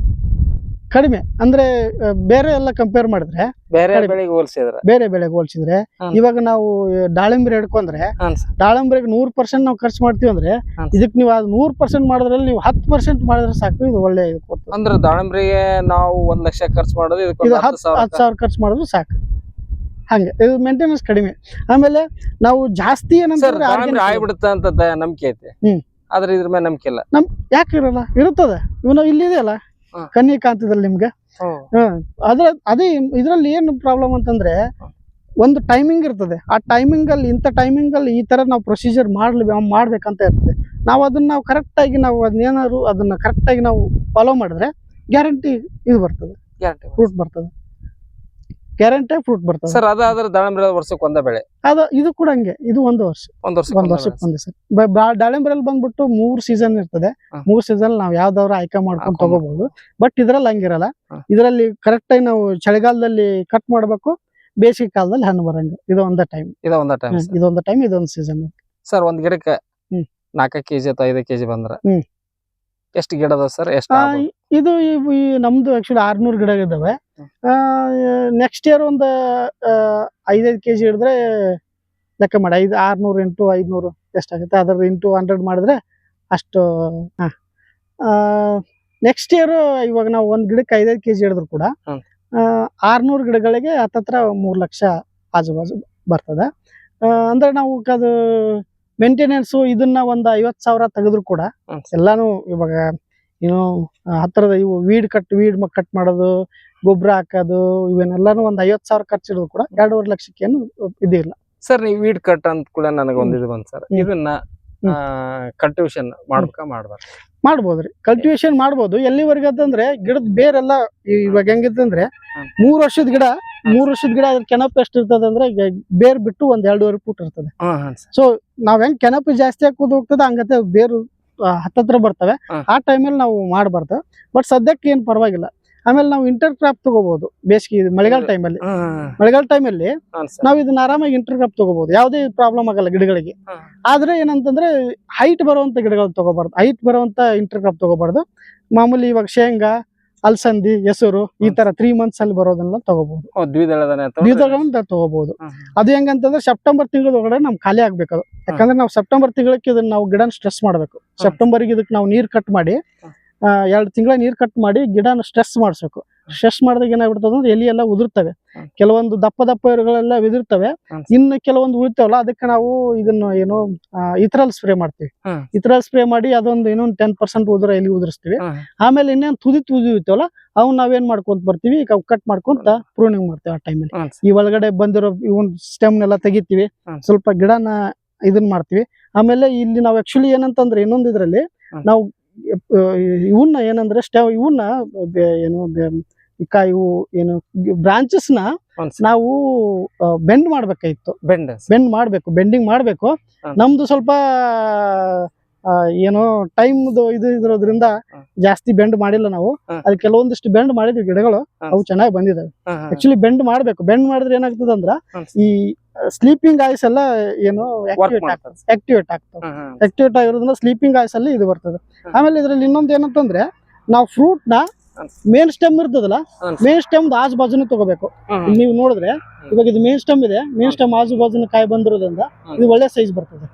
Speaker 2: ಕಡಿಮೆ. ಅಂದ್ರೆ ಬೇರೆ ಎಲ್ಲ ಕಂಪೇರ್ ಮಾಡಿದ್ರೆ
Speaker 1: ಬೇರೆ. ಬೆಳೆಗೆ ಹೋಲಿಸಿದ್ರೆ.
Speaker 2: ಬೇರೆ ಬೆಳೆಗೆ ಹೋಲಿಸಿದ್ರೆ ಇವಾಗ ನಾವು ದಾಳಿಂಬ್ರೆ ಹಿಡ್ಕೊಂಡ್ರೆ ದಾಳಿಂಬ್ರೆಗೆ ನೂರ್ ಪರ್ಸೆಂಟ್ ನಾವು ಖರ್ಚು ಮಾಡ್ತೀವಿ ಅಂದ್ರೆ
Speaker 1: ಇದಕ್
Speaker 2: ಇದಕ್ಕೆ ನೀವು ಅದು ನೂರ್ ಪರ್ಸೆಂಟ್ ಮಾಡಿದ್ರಲ್ಲಿ ನೀವು ಹತ್ತು ಪರ್ಸೆಂಟ್ ಮಾಡಿದ್ರೆ ಸಾಕು ಇದು ಒಳ್ಳೆ
Speaker 1: ಅಂದ್ರೆ ದಾಳಂಬ್ರಿಗೆ ನಾವು ಒಂದ್ ಲಕ್ಷ ಖರ್ಚು ಮಾಡೋದು
Speaker 2: ಇದು
Speaker 1: ಹತ್ತು ಸಾವಿರ
Speaker 2: ಖರ್ಚು ಮಾಡಿದ್ರು ಸಾಕು. ಹಂಗೆ ಇದು ಮೇಂಟೆನೆನ್ಸ್ ಕಡಿಮೆ. ಆಮೇಲೆ ನಾವು ಜಾಸ್ತಿ ಏನಂದ್ರೆ
Speaker 1: ಆಗ್ಬಿಡುತ್ತೆ ಅಂತ ನಂಬಿಕೆ ಐತೆ.
Speaker 2: ಹ್ಮ್.
Speaker 1: ಆದ್ರೆ ಇದ್ರ ಮೇಲೆ ನಂಬಿಕೆ ಇಲ್ಲ.
Speaker 2: ಯಾಕೆ ಇರಲ್ಲ? ಇರುತ್ತದೆ. ಇವನು ಇಲ್ಲಿದೆಯಲ್ಲ
Speaker 1: ಹಾ.
Speaker 2: ಕನ್ನಿಕಾಂತದಲ್ಲಿ ನಿಮ್ಗೆ? ಅದ್ರ ಅದೇ ಇದ್ರಲ್ಲಿ ಏನು ಪ್ರಾಬ್ಲಮ್ ಅಂತಂದ್ರೆ ಒಂದು ಟೈಮಿಂಗ್ ಇರ್ತದೆ. ಆ ಟೈಮಿಂಗ್ ಅಲ್ಲಿ ಇಂಥ ಟೈಮಿಂಗ್ ಅಲ್ಲಿ ಈ ತರ ನಾವು ಪ್ರೊಸೀಜರ್ ಮಾಡ್ಲಿ ಮಾಡ್ಬೇಕಂತ ಇರ್ತದೆ. ನಾವು ಅದನ್ನ ನಾವು ಕರೆಕ್ಟ್ ಆಗಿ ನಾವು ಅದನ್ನೇನಾದ್ರು ಅದನ್ನ ಕರೆಕ್ಟ್ ಆಗಿ ನಾವು ಫಾಲೋ ಮಾಡಿದ್ರೆ ಗ್ಯಾರಂಟಿ ಇದು ಬರ್ತದೆ.
Speaker 1: ಗ್ಯಾರಂಟಿ
Speaker 2: ಫ್ರೂಟ್ ಬರ್ತದೆ. ಗ್ಯಾರಂಟಿ ಫ್ರೂಟ್ ಬರ್ತದೆ.
Speaker 1: ಸರ್ ವರ್ಷಕ್ಕೆ ಒಂದೇ ಬೆಳೆ.
Speaker 2: ಅದು ಇದು ಕೂಡ ಹಂಗೆ ಇದು ಒಂದು ವರ್ಷ.
Speaker 1: ಒಂದ್ ವರ್ಷ
Speaker 2: ಒಂದ್ ವರ್ಷಕ್ಕೆ ಒಂದೇ ಸರ್. ದಾಳಿಂಬರಲ್ಲಿ ಬಂದ್ಬಿಟ್ಟು ಮೂರ್ ಸೀಸನ್ ಇರ್ತದೆ. ಮೂರ್ ಸೀಸನ್ ನಾವ್ ಯಾವ್ದಾದ್ರು ಆಯ್ಕೆ ಮಾಡ್ಕೊಂಡು ತಗೋಬಹುದು ಬಟ್ ಇದ್ರಲ್ಲಿ ಹಂಗಿರಲ್ಲ. ಇದರಲ್ಲಿ ಕರೆಕ್ಟ್ ಆಗಿ ನಾವು ಚಳಿಗಾಲದಲ್ಲಿ ಕಟ್ ಮಾಡ್ಬೇಕು ಬೇಸಿಗೆ ಕಾಲದಲ್ಲಿ ಹಣ್ಣು ಬರಂಗ. ಇದು ಒಂದ ಟೈಮ್
Speaker 1: ಇದ ಒಂದ ಟೈಮ್
Speaker 2: ಇದೊಂದು ಟೈಮ್ ಇದೊಂದು ಸೀಸನ್
Speaker 1: ಸರ್ ಒಂದ್ ಗಿಡಕ್ಕೆ. ನಾಲ್ಕ ಕೆಜಿ ಅಥವಾ ಐದು ಕೆಜಿ ಬಂದ್ರ. ಎಷ್ಟು ಗಿಡ ಅದ ಸರ್ ಎಷ್ಟು
Speaker 2: ಇದು ನಮ್ದು ಆಕ್ಚುಲಿ ಆರ್ನೂರು ಗಿಡ ಇದಾವೆ. ನೆಕ್ಸ್ಟ್ ಇಯರ್ ಒಂದು ಐದೈದು ಕೆಜಿ ಹಿಡಿದ್ರೆ ಲೆಕ್ಕ ಮಾಡಿ ಐದು ಆರ್ನೂರು ಇಂಟು ಐದುನೂರು ಎಷ್ಟಾಗುತ್ತೆ ಅದ್ರದ್ದು ಇಂಟು ಹಂಡ್ರೆಡ್ ಮಾಡಿದ್ರೆ ಅಷ್ಟು ನೆಕ್ಸ್ಟ್ ಇಯರ್ ಇವಾಗ ನಾವು ಒಂದು ಗಿಡಕ್ಕೆ ಐದೈದು ಕೆಜಿ ಹಿಡಿದ್ರು ಕೂಡ. ಆರ್ನೂರು ಗಿಡಗಳಿಗೆ ಹತ್ತತ್ರ ಮೂರು ಲಕ್ಷ ಆಜು ಬಾಜು ಬರ್ತದೆ ಆ, ಅಂದ್ರೆ ನಾವು ಅದು ಮೇಂಟೆನೆನ್ಸು ಇದನ್ನ ಒಂದು ಐವತ್ತು ಸಾವಿರ ತೆಗೆದ್ರು ಕೂಡ. ಎಲ್ಲಾನು ಇವಾಗ ಏನು ಹತ್ತಿರದ ಇವು ವೀಡ್ ಕಟ್ ವೀಡ್ ಕಟ್ ಮಾಡೋದು ಗೊಬ್ಬರ ಹಾಕೋದು ಇವನ್ನೆಲ್ಲಾನು ಒಂದ್ ಐವತ್ ಸಾವಿರ ಖರ್ಚು ಇಡೋದು ಕೂಡ ಎರಡೂವರೆ ಲಕ್ಷಕ್ಕೆ ಏನು ಇದಿಲ್ಲ.
Speaker 1: ಸರ್ ನೀವು ವೀಡ್ ಕಟ್ ಅಂತ ಕೂಡ ನನಗೆ ಒಂದ್ ಇದು ಸರ್. ಇದನ್ನ. ಕಲ್ಟಿವೇಶನ್ ಮಾಡ್ಬೇಕಾ ಮಾಡ್ಬಾರ್ದು
Speaker 2: ಮಾಡ್ಬೋದ್ರಿ. ಕಲ್ಟಿವೇಶನ್ ಮಾಡ್ಬೋದು. ಎಲ್ಲಿವರೆಗೆ ಅದಂದ್ರೆ ಗಿಡದ ಬೇರೆಲ್ಲ ಇವಾಗ ಹೆಂಗಿತ್ತಂದ್ರೆ
Speaker 1: ಹ್ಮ್.
Speaker 2: ಮೂರ್ ವರ್ಷದ ಗಿಡ ಮೂರ್ ವರ್ಷದ ಗಿಡ ಅದ್ರ ಕೆನಪ್ ಎಷ್ಟು ಇರ್ತದೆ ಅಂದ್ರೆ ಬೇರ್ ಬಿಟ್ಟು ಒಂದ್ ಎರಡೂವರೆ ಫೂಟ್ ಇರ್ತದೆ.
Speaker 1: ಸೊ
Speaker 2: ನಾವ್ ಹೆಂಗ್ ಕೆನಪ್ ಜಾಸ್ತಿ ಹಾಕೋದು ಹೋಗ್ತದೆ ಹಂಗತೆ ಬೇರು ಹತ್ತತ್ರ ಬರ್ತವೆ. ಆ ಟೈಮಲ್ಲಿ ನಾವು ಮಾಡಬಾರ್ದು. ಬಟ್ ಸದ್ಯಕ್ಕೆ ಏನ್ ಪರವಾಗಿಲ್ಲ. ಆಮೇಲೆ ನಾವು ಇಂಟರ್ ಕ್ರಾಪ್ ತಗೋಬಹುದು ಬೇಸಿಗೆ ಮಳೆಗಾಲ ಟೈಮಲ್ಲಿ ಮಳೆಗಾಲ ಟೈಮಲ್ಲಿ ನಾವು ಇದನ್ನ ಆರಾಮಾಗಿ ಇಂಟರ್ ಕ್ರಾಪ್ ತಗೋಬಹುದು ಯಾವುದೇ ಪ್ರಾಬ್ಲಮ್ ಆಗಲ್ಲ ಗಿಡಗಳಿಗೆ. ಆದ್ರೆ ಏನಂತಂದ್ರೆ ಹೈಟ್ ಬರುವಂತ ಗಿಡಗಳು ತಗೋಬಾರ್ದು. ಹೈಟ್ ಬರುವಂತ ಇಂಟರ್ ಕ್ರಾಪ್ ತಗೋಬಾರ್ದು. ಮಾಮೂಲಿ ಇವಾಗ ಶೇಂಗಾ ಅಲ್ಸಂದಿ ಹೆಸರು ಈ ತರ ತ್ರೀ ಮಂತ್ಸ್ ಅಲ್ಲಿ ಬರೋದನ್ನ ತಗೋಬಹುದು
Speaker 1: ದ್ವಿದಳ
Speaker 2: ದ್ವಿದಳಗಳನ್ನ ತಗೋಬಹುದು. ಅದು ಹೆಂಗಂತಂದ್ರೆ ಸೆಪ್ಟೆಂಬರ್ ತಿಂಗಳ ಒಳಗಡೆ ನಮ್ ಖಾಲಿ ಆಗ್ಬೇಕು ಯಾಕಂದ್ರೆ ನಾವು ಸೆಪ್ಟೆಂಬರ್ ತಿಂಗಳಕ್ಕೆ ಇದನ್ನ ನಾವು ಗಿಡನ ಸ್ಟ್ರೆಸ್ ಮಾಡ್ಬೇಕು. ಸೆಪ್ಟೆಂಬರ್ಗೆ ಇದಕ್ಕೆ ನಾವು ನೀರ್ ಕಟ್ ಮಾಡಿ. ಎರಡು ತಿಂಗಳ ನೀರ್ ಕಟ್ ಮಾಡಿ ಗಿಡನ ಸ್ಟ್ರೆಸ್ ಮಾಡಿಸ್ಬೇಕು. ಸ್ಟ್ರೆಸ್ ಮಾಡಿದಾಗ ಏನಾಗ್ಬಿಡ್ತದೆ ಅಂದ್ರೆ ಎಲಿ ಎಲ್ಲ ಉದುರ್ತವೆ. ಕೆಲವೊಂದು ದಪ್ಪ ದಪ್ಪ ಇರುಗಳೆಲ್ಲ ಉದುರ್ತವೆ. ಇನ್ನು ಕೆಲವೊಂದು ಉಳಿತಾವಲ್ಲ ಅದಕ್ಕೆ ನಾವು ಇದನ್ನ ಏನು ಇತರಲ್ ಸ್ಪ್ರೇ ಮಾಡ್ತೀವಿ. ಇತರಲ್ ಸ್ಪ್ರೇ ಮಾಡಿ ಅದೊಂದು ಇನ್ನೊಂದು ಟೆನ್ ಪರ್ಸೆಂಟ್ ಉದುರ ಎಲಿ ಉದುರಿಸ್ತೀವಿ. ಆಮೇಲೆ ಇನ್ನೇನು ತುದಿ ತುದಿ ಇರ್ತಾವಲ್ಲ ಅವ್ನ ನಾವೇನ್ ಮಾಡ್ಕೊಂತ ಬರ್ತೀವಿ ಕಟ್ ಮಾಡ್ಕೊಂತ ಪ್ರೂನಿಂಗ್ ಮಾಡ್ತೇವೆ ಆ ಟೈಮಲ್ಲಿ ಈ ಒಳಗಡೆ ಬಂದಿರೋ ಇವನ್ ಸ್ಟೆಮ್ನೆಲ್ಲ ತೆಗಿತೀವಿ. ಸ್ವಲ್ಪ ಗಿಡನ ಇದನ್ ಮಾಡ್ತೀವಿ. ಆಮೇಲೆ ಇಲ್ಲಿ ನಾವು ಆಕ್ಚುಲಿ ಏನಂತಂದ್ರೆ ಇನ್ನೊಂದು ಇದ್ರಲ್ಲಿ ನಾವು ಇವನ್ನ ಏನಂದ್ರೆ ಸ್ಟೆವ್ ಇವನ್ನ ಏನು ಬೆ- ಈ ಕಾ- ಇವು ಏನು
Speaker 1: ಬ್ರಾಂಚಸ್ನ
Speaker 2: ನಾವು ಬೆಂಡ್ ಮಾಡ್ಬೇಕಾಗಿತ್ತು.
Speaker 1: ಬೆಂಡ್.
Speaker 2: ಬೆಂಡ್ ಮಾಡ್ಬೇಕು ಬೆಂಡಿಂಗ್ ಮಾಡ್ಬೇಕು. ನಮ್ದು ಸ್ವಲ್ಪ ಏನೋ ಟೈಮ್ ಇದು ಇರೋದ್ರಿಂದ ಜಾಸ್ತಿ ಬೆಂಡ್ ಮಾಡಿಲ್ಲ ನಾವು. ಅದ್ ಕೆಲವೊಂದಿಷ್ಟು ಬೆಂಡ್ ಮಾಡಿದ್ವಿ ಗಿಡಗಳು. ಅವು ಚೆನ್ನಾಗಿ ಬಂದಿದಾವೆ. ಆಕ್ಚುಲಿ ಬೆಂಡ್ ಮಾಡ್ಬೇಕು. ಬೆಂಡ್ ಮಾಡಿದ್ರೆ
Speaker 1: ಏನಾಗ್ತದಂದ್ರ
Speaker 2: ಈ ಸ್ಲೀಪಿಂಗ್ ಆಯ್ಸ್ ಎಲ್ಲ ಏನು ಆಕ್ಟಿವೇಟ್
Speaker 1: ಆಗ್ತದೆ.
Speaker 2: ಆಕ್ಟಿವೇಟ್. ಆಕ್ಟಿವೇಟ್ ಆಗಿರೋದ್ರಿಂದ ಸ್ಲೀಪಿಂಗ್ ಆಯ್ಸ್ ಅಲ್ಲಿ ಇದು ಬರ್ತದೆ. ಆಮೇಲೆ ಇದ್ರಲ್ಲಿ ಇನ್ನೊಂದು ಏನಂತಂದ್ರೆ ನಾವು
Speaker 1: ಫ್ರೂಟ್ನ.
Speaker 2: ಮೇನ್ ಸ್ಟೆಮ್ ಇರ್ತದಲ್ಲ. ಮೇನ್ ಸ್ಟೆಮ್ ಆಜು ಬಾಜುನು ತಗೋಬೇಕು. ನೀವು ನೋಡಿದ್ರೆ ಇವಾಗ ಇದು ಮೇನ್ ಸ್ಟೆಮ್ ಇದೆ ಮೇನ್ ಸ್ಟೆಮ್ ಆಜು ಬಾಜುನ ಕಾಯಿ ಬಂದಿರೋದ್ರಿಂದ ಇದು ಒಳ್ಳೆ ಸೈಜ್ ಬರ್ತದೆ.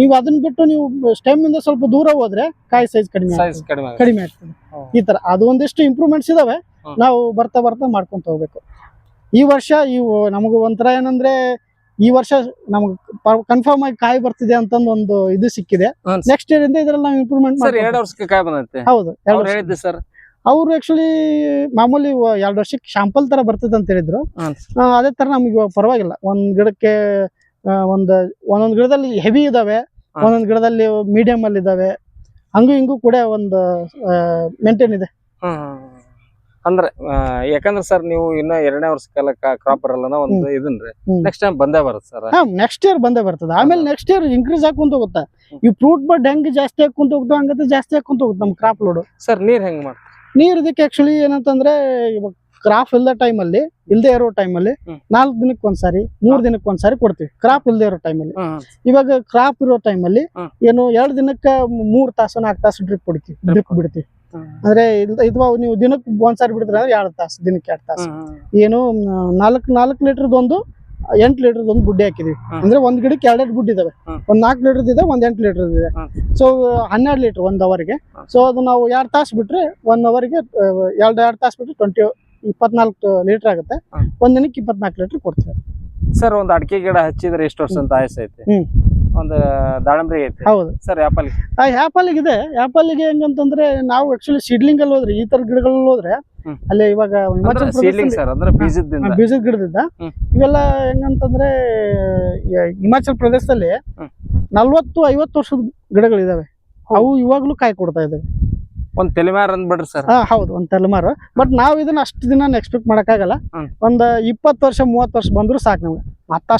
Speaker 2: ನೀವು ಅದನ್ನ ಬಿಟ್ಟು ನೀವು ಸ್ಟೆಮ್ ಇಂದ ಸ್ವಲ್ಪ ದೂರ ಹೋದ್ರೆ ಕಾಯಿ ಸೈಜ್ ಕಡಿಮೆ
Speaker 1: ಕಡಿಮೆ
Speaker 2: ಆಗ್ತದೆ. ಈ ತರ ಅದು ಒಂದಿಷ್ಟು ಇಂಪ್ರೂವ್ಮೆಂಟ್ಸ್ ಇದಾವೆ ನಾವು ಬರ್ತಾ ಬರ್ತಾ ಮಾಡ್ಕೊಂತ ಹೋಗ್ಬೇಕು. ಈ ವರ್ಷ ಇವು ನಮಗೂ ಒಂಥರ ಏನಂದ್ರೆ ಈ ವರ್ಷ ನಮ್ಗೆ ಕನ್ಫರ್ಮ್ ಆಗಿ ಕಾಯಿ ಬರ್ತಿದೆ ಅಂತ ಒಂದು ಇದು ಸಿಕ್ಕಿದೆ. ನೆಕ್ಸ್ಟ್ ಇಯರ್ ಇಂದ ಇದ್ರಲ್ಲಿ ನಾವು ಇಂಪ್ರೂವ್ಮೆಂಟ್
Speaker 1: ಸರ್ ಎರಡ್ ವರ್ಷಕ್ಕೆ ಕಾಯಿ ಬಂದೈತೆ.
Speaker 2: ಹೌದು
Speaker 1: ಹೇಳಿದ್ದು ಸರ್.
Speaker 2: ಅವ್ರು ಆಕ್ಚುಲಿ ಮಾಮೂಲಿ ಎರಡು ವರ್ಷಕ್ಕೆ ಶಾಂಪಲ್ ತರ ಬರ್ತದೆ ಅಂತ ಹೇಳಿದ್ರು. ಅದೇ ತರ ನಮ್ಗೆ ಇವಾಗ ಪರವಾಗಿಲ್ಲ. ಒಂದ್ ಗಿಡಕ್ಕೆ ಒಂದ್ ಒಂದೊಂದ್ ಗಿಡದಲ್ಲಿ ಹೆವಿ ಇದಾವೆ. ಒಂದೊಂದ್ ಗಿಡದಲ್ಲಿ ಮೀಡಿಯಂ ಅಲ್ಲಿ ಇದಾವೆ ಹಂಗೂ ಹಿಂಗೂ ಕೂಡ ಒಂದು ಮೇಂಟೈನ್ ಇದೆ.
Speaker 1: ಹ್ಮ್. ಅಂದ್ರೆ ಯಾಕಂದ್ರೆ ಸರ್ ನೀವು ಇನ್ನ ಎರಡನೇ ವರ್ಷ ಕಾಲ ಕ್ರಾಪ್ ಬರಲ್ಲ ಒಂದು ಇದನ್ರಿ ನೆಕ್ಸ್ಟ್ ಟೈಮ್ ಬಂದೇ ಬರುತ್ತೆ ಸರ್.
Speaker 2: ಹಾ ನೆಕ್ಸ್ಟ್ ಇಯರ್ ಬಂದೇ ಬರ್ತದೆ. ಆಮೇಲೆ ನೆಕ್ಸ್ಟ್ ಇಯರ್ ಇನ್ಕ್ರೀಸ್ ಹಾಕೊಂತ ಹೋಗುತ್ತೆ. ಈ ಫ್ರೂಟ್ ಬಡ್ ಹೆಂಗ್ ಜಾಸ್ತಿ ಹಾಕೊಂತ ಹೋಗ್ತಾವ ಹಂಗತ್ತೆ ಜಾಸ್ತಿ ಹಾಕೊಂತ ಹೋಗುತ್ತೆ ನಮ್ ಕ್ರಾಪ್ ಲೋಡ್
Speaker 1: ಸರ್ ನೀರ್ ಹೆಂಗ್ ಮಾಡ್ತಾರೆ?
Speaker 2: ನೀರ್ ಇದಕ್ಕೆ ಆಕ್ಚುಲಿ ಏನಂತಂದ್ರೆ ಇವಾಗ ಕ್ರಾಪ್ ಇಲ್ದ ಟೈಮಲ್ಲಿ ಇಲ್ದೆ ಇರೋ ಟೈಮಲ್ಲಿ
Speaker 1: ಅಲ್ಲಿ
Speaker 2: ನಾಲ್ಕು ದಿನಕ್ಕೆ ಒಂದ್ಸಾರಿ ಮೂರ್ ದಿನಕ್ಕೆ ಒಂದ್ಸಾರಿ ಕೊಡ್ತೀವಿ. ಕ್ರಾಪ್ ಇಲ್ದೇ ಇರೋ ಟೈಮಲ್ಲಿ ಇವಾಗ ಕ್ರಾಪ್ ಇರೋ ಟೈಮಲ್ಲಿ
Speaker 1: ಅಲ್ಲಿ
Speaker 2: ಏನು ಎರಡು ದಿನಕ್ಕೆ ಮೂರ್ ತಾಸು ನಾಲ್ಕು ತಾಸು ಡ್ರಿಪ್ ಕೊಡ್ತೀವಿ ಡ್ರಿಪ್ ಬಿಡ್ತೀವಿ. ಅಂದ್ರೆ ಇದು ನೀವು ದಿನಕ್ಕೆ ಒಂದ್ಸಾರಿ ಬಿಡಿದ್ರೆ ಅಂದ್ರೆ ಎರಡು ತಾಸು ದಿನಕ್ಕೆ ಎರಡು ತಾಸು. ಏನು ನಾಲ್ಕು ನಾಲ್ಕು ಲೀಟರ್ದು ಒಂದು ಎಂಟು ಲೀಟರ್ ಒಂದು ಬುಡ್ಡಿ ಹಾಕಿದೀವಿ. ಅಂದ್ರೆ ಒಂದ್ ಗಿಡಕ್ಕೆ ಎರಡೆರಡು ಬುಡ್ಡಿ ಇದಾವೆ. ಒಂದ್ ನಾಲ್ಕು ಲೀಟರ್ ಇದೆ ಒಂದ್ ಎಂಟು ಲೀಟರ್ ಇದೆ. ಸೊ ಹನ್ನೆರಡು ಲೀಟರ್ ಒಂದ್ ಅವರ್ಗೆ. ಸೊ ಅದು ನಾವು ಎರಡ್ ತಾಸು ಬಿಟ್ರೆ ಒನ್ ಅವರ್ಗೆ ಎರಡು ಎರಡು ತಾಸು ಬಿಟ್ರೆ ಟ್ವೆಂಟಿ ಇಪ್ಪತ್ನಾಲ್ಕು ಲೀಟರ್ ಆಗುತ್ತೆ. ಒಂದ್ ದಿನಕ್ಕೆ ಇಪ್ಪತ್ನಾಲ್ಕು ಲೀಟರ್ ಕೊಡ್ತೀವಿ.
Speaker 1: ಸರ್ ಒಂದ್ ಅಡಿಕೆ ಗಿಡ ಹಚ್ಚಿದ್ರೆ ಎಷ್ಟು ವರ್ಷ ಅಂತ ಆಯಸ್ ಐತಿ?
Speaker 2: ಹ್ಮ್.
Speaker 1: ಒಂದು ದಾಳಂಬ್ರಿ ಐತೆ.
Speaker 2: ಹೌದು.
Speaker 1: ಸರ್ ಆಪಲ್
Speaker 2: ಆ ಆಪಲ್ ಇದೆ ಆ್ಯಪಲ್ಗೆ ಹೆಂಗಂತಂದ್ರೆ ನಾವು ಆಕ್ಚುಲಿ ಸೀಡ್ಲಿಂಗ್ ಅಲ್ಲಿ ಹೋದ್ರೆ ಈ ತರ ಗಿಡಗಳಲ್ಲಿ ಹೋದ್ರೆ ಅಲ್ಲೇ ಇವಾಗ ಹಿಮಾಚಲ
Speaker 1: ಸೀಡ್ಲಿಂಗ್ ಸರ್ ಅಂದ್ರೆ ಬೀಜದಿಂದ
Speaker 2: ಬೀಜದ ಗಿಡದಿಂದ. ಇವೆಲ್ಲ ಹೆಂಗಂತಂದ್ರೆ ಹಿಮಾಚಲ್ ಹಿಮಾಚಲ ಪ್ರದೇಶದಲ್ಲಿ. ನಲ್ವತ್ತು ಐವತ್ತು ವರ್ಷದ ಗಿಡಗಳಿದಾವೆ. ಅವು ಇವಾಗ್ಲೂ ಕಾಯಿ ಕೊಡ್ತಾ ಇದಾವೆ.
Speaker 1: ಒಂದ್ ತಲೆಮಾರ ಅಂದ್ಬಿಡ್ರಿ ಸರ್.
Speaker 2: ಹಾ ಹೌದು ಒಂದ್ ತಲೆಮಾರು. ಬಟ್ ನಾವ್ ಇದನ್ನ ಅಷ್ಟು ದಿನ ಎಕ್ಸ್ಪೆಕ್ಟ್ ಮಾಡಕ್ಕಾಗಲ್ಲ. ಒಂದ್ ಇಪ್ಪತ್ತು ವರ್ಷ ಮೂವತ್ತು ವರ್ಷ ಬಂದ್ರು ಸಾಕು ನಮ್ಗೆ. ಮತ್ತ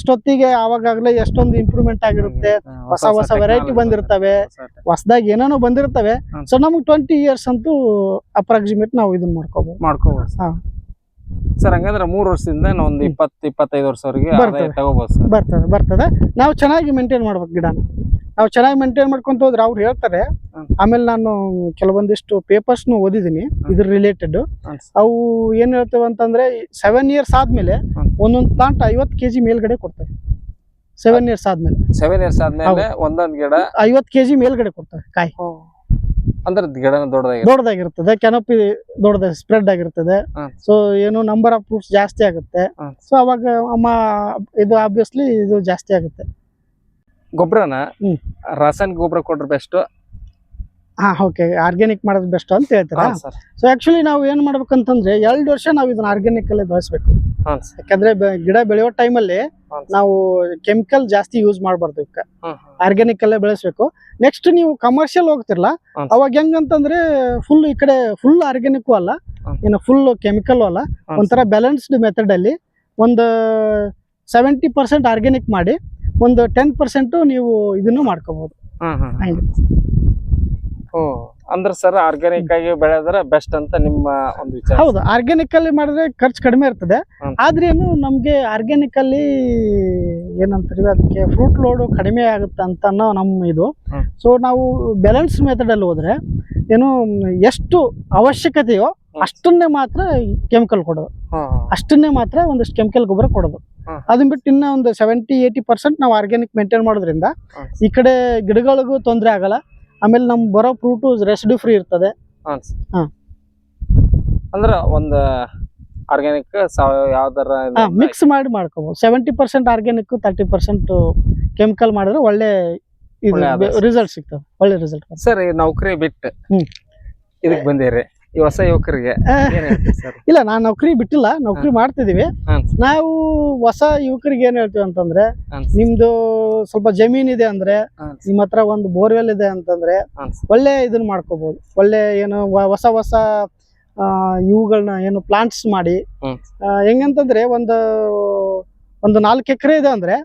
Speaker 2: ಅವಾಗಲೇ ಎಷ್ಟೊಂದು ಇಂಪ್ರೂವ್ಮೆಂಟ್ ಆಗಿರುತ್ತೆ. ಹೊಸ ಹೊಸ ವೆರೈಟಿ ಬಂದಿರ್ತವೆ. ಹೊಸದಾಗಿ ಏನೇನೋ ಬಂದಿರ್ತವೆ. ಸೊ ನಮ್ಗೆ ಟ್ವೆಂಟಿ ಇಯರ್ಸ್ ಅಂತೂ ಅಪ್ರಾಕ್ಸಿಮೇಟ್ ನಾವು ಇದನ್ನ ಮಾಡ್ಕೋಬಹುದು
Speaker 1: ಮಾಡ್ಕೋಬಹುದು. ಸರ್ ಹಂಗಂದ್ರೆ ಮೂರ್ ವರ್ಷದಿಂದ ನಾವು ಒಂದು
Speaker 2: ಇಪ್ಪತ್ತು
Speaker 1: ಇಪ್ಪತ್ ಇಪ್ಪತ್ತೈದು ವರ್ಷವರೆಗೆ
Speaker 2: ಬರ್ತದೆ. ಬರ್ತದೆ ಬರ್ತದೆ. ನಾವು ಚೆನ್ನಾಗಿ ಮೇಂಟೈನ್ ಮಾಡ್ಬೇಕು ಗಿಡನ. ನಾವು ಚೆನ್ನಾಗಿ ಮೇಂಟೈನ್ ಮಾಡ್ಕೊಂತ ಹೋದ್ರೆ ಅವ್ರು ಹೇಳ್ತಾರೆ. ಆಮೇಲೆ ನಾನು ಕೆಲವೊಂದಿಷ್ಟು ಪೇಪರ್ಸ್ನು ಓದಿದ್ದೀನಿ ಇದ್ರ ರಿಲೇಟೆಡ್ ಅವು ಏನ್ ಹೇಳ್ತೇವೆ ಅಂತಂದ್ರೆ ಸೆವೆನ್ ಇಯರ್ಸ್ ಆದ್ಮೇಲೆ
Speaker 1: ಒಂದೊಂದ್
Speaker 2: ಒಂದೊಂದು ಪ್ಲಾಂಟ್ ಐವತ್ತು ಕೆಜಿ ಮೇಲ್ಗಡೆ ಕೊಡ್ತಾರೆ ಸೆವೆನ್ ಇಯರ್ಸ್ ಆದ್ಮೇಲೆ.
Speaker 1: ಸೆವೆನ್ ಇಯರ್ಸ್ ಆದ್ಮೇಲೆ ಒಂದೊಂದ್ ಗಿಡ?
Speaker 2: ಐವತ್ತು ಕೆಜಿ ಮೇಲ್ಗಡೆ ಕೊಡ್ತಾರೆ ಕಾಯಿ.
Speaker 1: ಅಂದ್ರೆ ಗಿಡ ದೊಡ್ಡದಾಗಿ
Speaker 2: ದೊಡ್ಡದಾಗಿರ್ತದೆ ಕೆನಪಿ ದೊಡ್ಡದ ಸ್ಪ್ರೆಡ್ ಆಗಿರ್ತದೆ. ಸೊ ಏನು ನಂಬರ್ ಆಫ್ ಫ್ರೂಟ್ಸ್ ಜಾಸ್ತಿ ಆಗುತ್ತೆ. ಸೊ ಅವಾಗ ಅಮ್ಮ ಇದು ಆಬ್ವಿಯಸ್ಲಿ ಇದು ಜಾಸ್ತಿ ಆಗುತ್ತೆ.
Speaker 1: ಗೊಬ್ಬರನ. ರಾಸಾಯನಿಕ ಗೊಬ್ಬರ ಕೊಟ್ರೆ ಬೆಸ್ಟ್
Speaker 2: ಹಾ ಓಕೆ ಆರ್ಗ್ಯಾನಿಕ್ ಮಾಡೋದು ಬೆಸ್ಟ್ ಅಂತ ಹೇಳ್ತೀರಾ? ಸೊ ಆಕ್ಚುಲಿ ನಾವು ಏನ್ ಮಾಡ್ಬೇಕಂತಂದ್ರೆ ಎರಡು ವರ್ಷ ನಾವು ಇದನ್ನ ಆರ್ಗ್ಯಾನಿಕ್ ಅಲ್ಲೇ ಬೆಳೆಸ್ಬೇಕು. ಯಾಕಂದ್ರೆ ಗಿಡ ಬೆಳೆಯೋ ಟೈಮಲ್ಲಿ ನಾವು ಕೆಮಿಕಲ್ ಜಾಸ್ತಿ ಯೂಸ್ ಮಾಡಬಾರ್ದು ಇವಕ್ಕೆ ಆರ್ಗ್ಯಾನಿಕ್ ಅಲ್ಲೇ ಬೆಳೆಸ್ಬೇಕು. ನೆಕ್ಸ್ಟ್ ನೀವು ಕಮರ್ಷಿಯಲ್ ಹೋಗ್ತಿರಲ್ಲ ಅವಾಗ ಹೆಂಗಂತಂದ್ರೆ ಫುಲ್ ಈ ಕಡೆ ಫುಲ್ ಆರ್ಗ್ಯಾನಿಕ್ ಅಲ್ಲ
Speaker 1: ಏನ
Speaker 2: ಏನು ಫುಲ್ ಕೆಮಿಕಲ್ ಅಲ್ಲ. ಒಂಥರ ಬ್ಯಾಲೆನ್ಸ್ಡ್ ಮೆಥಡ್ ಅಲ್ಲಿ ಒಂದು ಸೆವೆಂಟಿ ಪರ್ಸೆಂಟ್ ಆರ್ಗ್ಯಾನಿಕ್ ಮಾಡಿ ಒಂದು ಟೆನ್ ಪರ್ಸೆಂಟ್ ನೀವು ಇದನ್ನು ಮಾಡ್ಕೋಬಹುದು
Speaker 1: ಅಂದ್ರೆ ಸರ್ ಆರ್ಗ್ಯಾನಿಕ್ ಆಗಿ ಬೆಳೆದ್ರೆ ಬೆಸ್ಟ್ ಅಂತ ನಿಮ್ಮ ಒಂದು ವಿಚಾರ.
Speaker 2: ಹೌದು ಆರ್ಗ್ಯಾನಿಕ್ ಅಲ್ಲಿ ಮಾಡಿದ್ರೆ ಖರ್ಚು ಕಡಿಮೆ ಇರ್ತದೆ. ಆದ್ರೇನು ನಮ್ಗೆ ಆರ್ಗ್ಯಾನಿಕ್ ಅಲ್ಲಿ ಏನಂತೀವಿ ಅದಕ್ಕೆ ಫ್ರೂಟ್ ಲೋಡ್ ಕಡಿಮೆ ಆಗುತ್ತೆ ಅಂತ ಅನ್ನೋ ನಮ್ಮ ಇದು. ಸೊ ನಾವು ಬ್ಯಾಲೆನ್ಸ್ ಮೆಥಡ್ ಅಲ್ಲಿ ಹೋದ್ರೆ ಏನು ಎಷ್ಟು ಅವಶ್ಯಕತೆಯೋ. ಅಷ್ಟನ್ನೇ ಮಾತ್ರ ಕೆಮಿಕಲ್ ಕೊಡೋದು. ಅಷ್ಟನ್ನೇ ಮಾತ್ರ ಒಂದಷ್ಟು ಕೆಮಿಕಲ್ ಗೊಬ್ಬರ ಕೊಡೋದು. ಅದನ್ನ ಬಿಟ್ಟು ಇನ್ನ ಒಂದು ಸೆವೆಂಟಿ ಏಯ್ಟಿ ಪರ್ಸೆಂಟ್ ನಾವು ಆರ್ಗ್ಯಾನಿಕ್ ಮೇಂಟೈನ್ ಮಾಡೋದ್ರಿಂದ ಈ ಕಡೆ ಗಿಡಗಳಿಗೂ ತೊಂದರೆ ಆಗಲ್ಲ. ಆಮೇಲೆ ನಮ್ ಬರೋ ಫ್ರೂಟು ರೆಸಿಡ್ಯೂ ಫ್ರೀ ಇರ್ತದೆ.
Speaker 1: ಹಾಂ. ಅಂದ್ರ ಒಂದ್ ಆರ್ಗ್ಯಾನಿಕ್ ಯಾವ್ದಾರ
Speaker 2: ಮಿಕ್ಸ್ ಮಾಡಿ ಮಾಡ್ಕೋಬಹುದು seventy percent organic thirty percent chemical ಮಾಡಿದ್ರೆ ಒಳ್ಳೆ. ರಿಸಲ್ಟ್ ಸಿಗ್ತದೆ. ಒಳ್ಳೆ ರಿಸಲ್ಟ್
Speaker 1: ಸರ್ ನೌಕರಿ ಬಿಟ್ಟು
Speaker 2: ಇದಕ್ಕೆ
Speaker 1: ಇದಕ್ ಬಂದಿರಿ. ಈ ಹೊಸ ಯುವಕರಿಗೆ
Speaker 2: ಇಲ್ಲ ನಾನ್ ನೌಕರಿ ಬಿಟ್ಟಿಲ್ಲ ನೌಕರಿ ಮಾಡ್ತಿದೀವಿ. ನಾವು ಹೊಸ ಯುವಕರಿಗೆ ಏನ್ ಹೇಳ್ತೀವಿ ಅಂತಂದ್ರೆ ನಿಮ್ದು ಸ್ವಲ್ಪ ಜಮೀನ್ ಇದೆ ಅಂದ್ರೆ
Speaker 1: ನಿಮ್
Speaker 2: ನಿಮ್ಮ ಹತ್ರ ಒಂದು ಬೋರ್ವೆಲ್ ಇದೆ ಅಂತಂದ್ರೆ ಒಳ್ಳೆ ಇದನ್ನ ಮಾಡ್ಕೋಬಹುದು ಒಳ್ಳೆ ಏನು ಹೊಸ ಹೊಸ ಇವುಗಳನ್ನ ಏನು ಪ್ಲಾಂಟ್ಸ್ ಮಾಡಿ ಹೆಂಗಂತಂದ್ರೆ ಒಂದು ಒಂದು ನಾಲ್ಕು ಎಕರೆ ಇದೆ ಅಂದ್ರೆ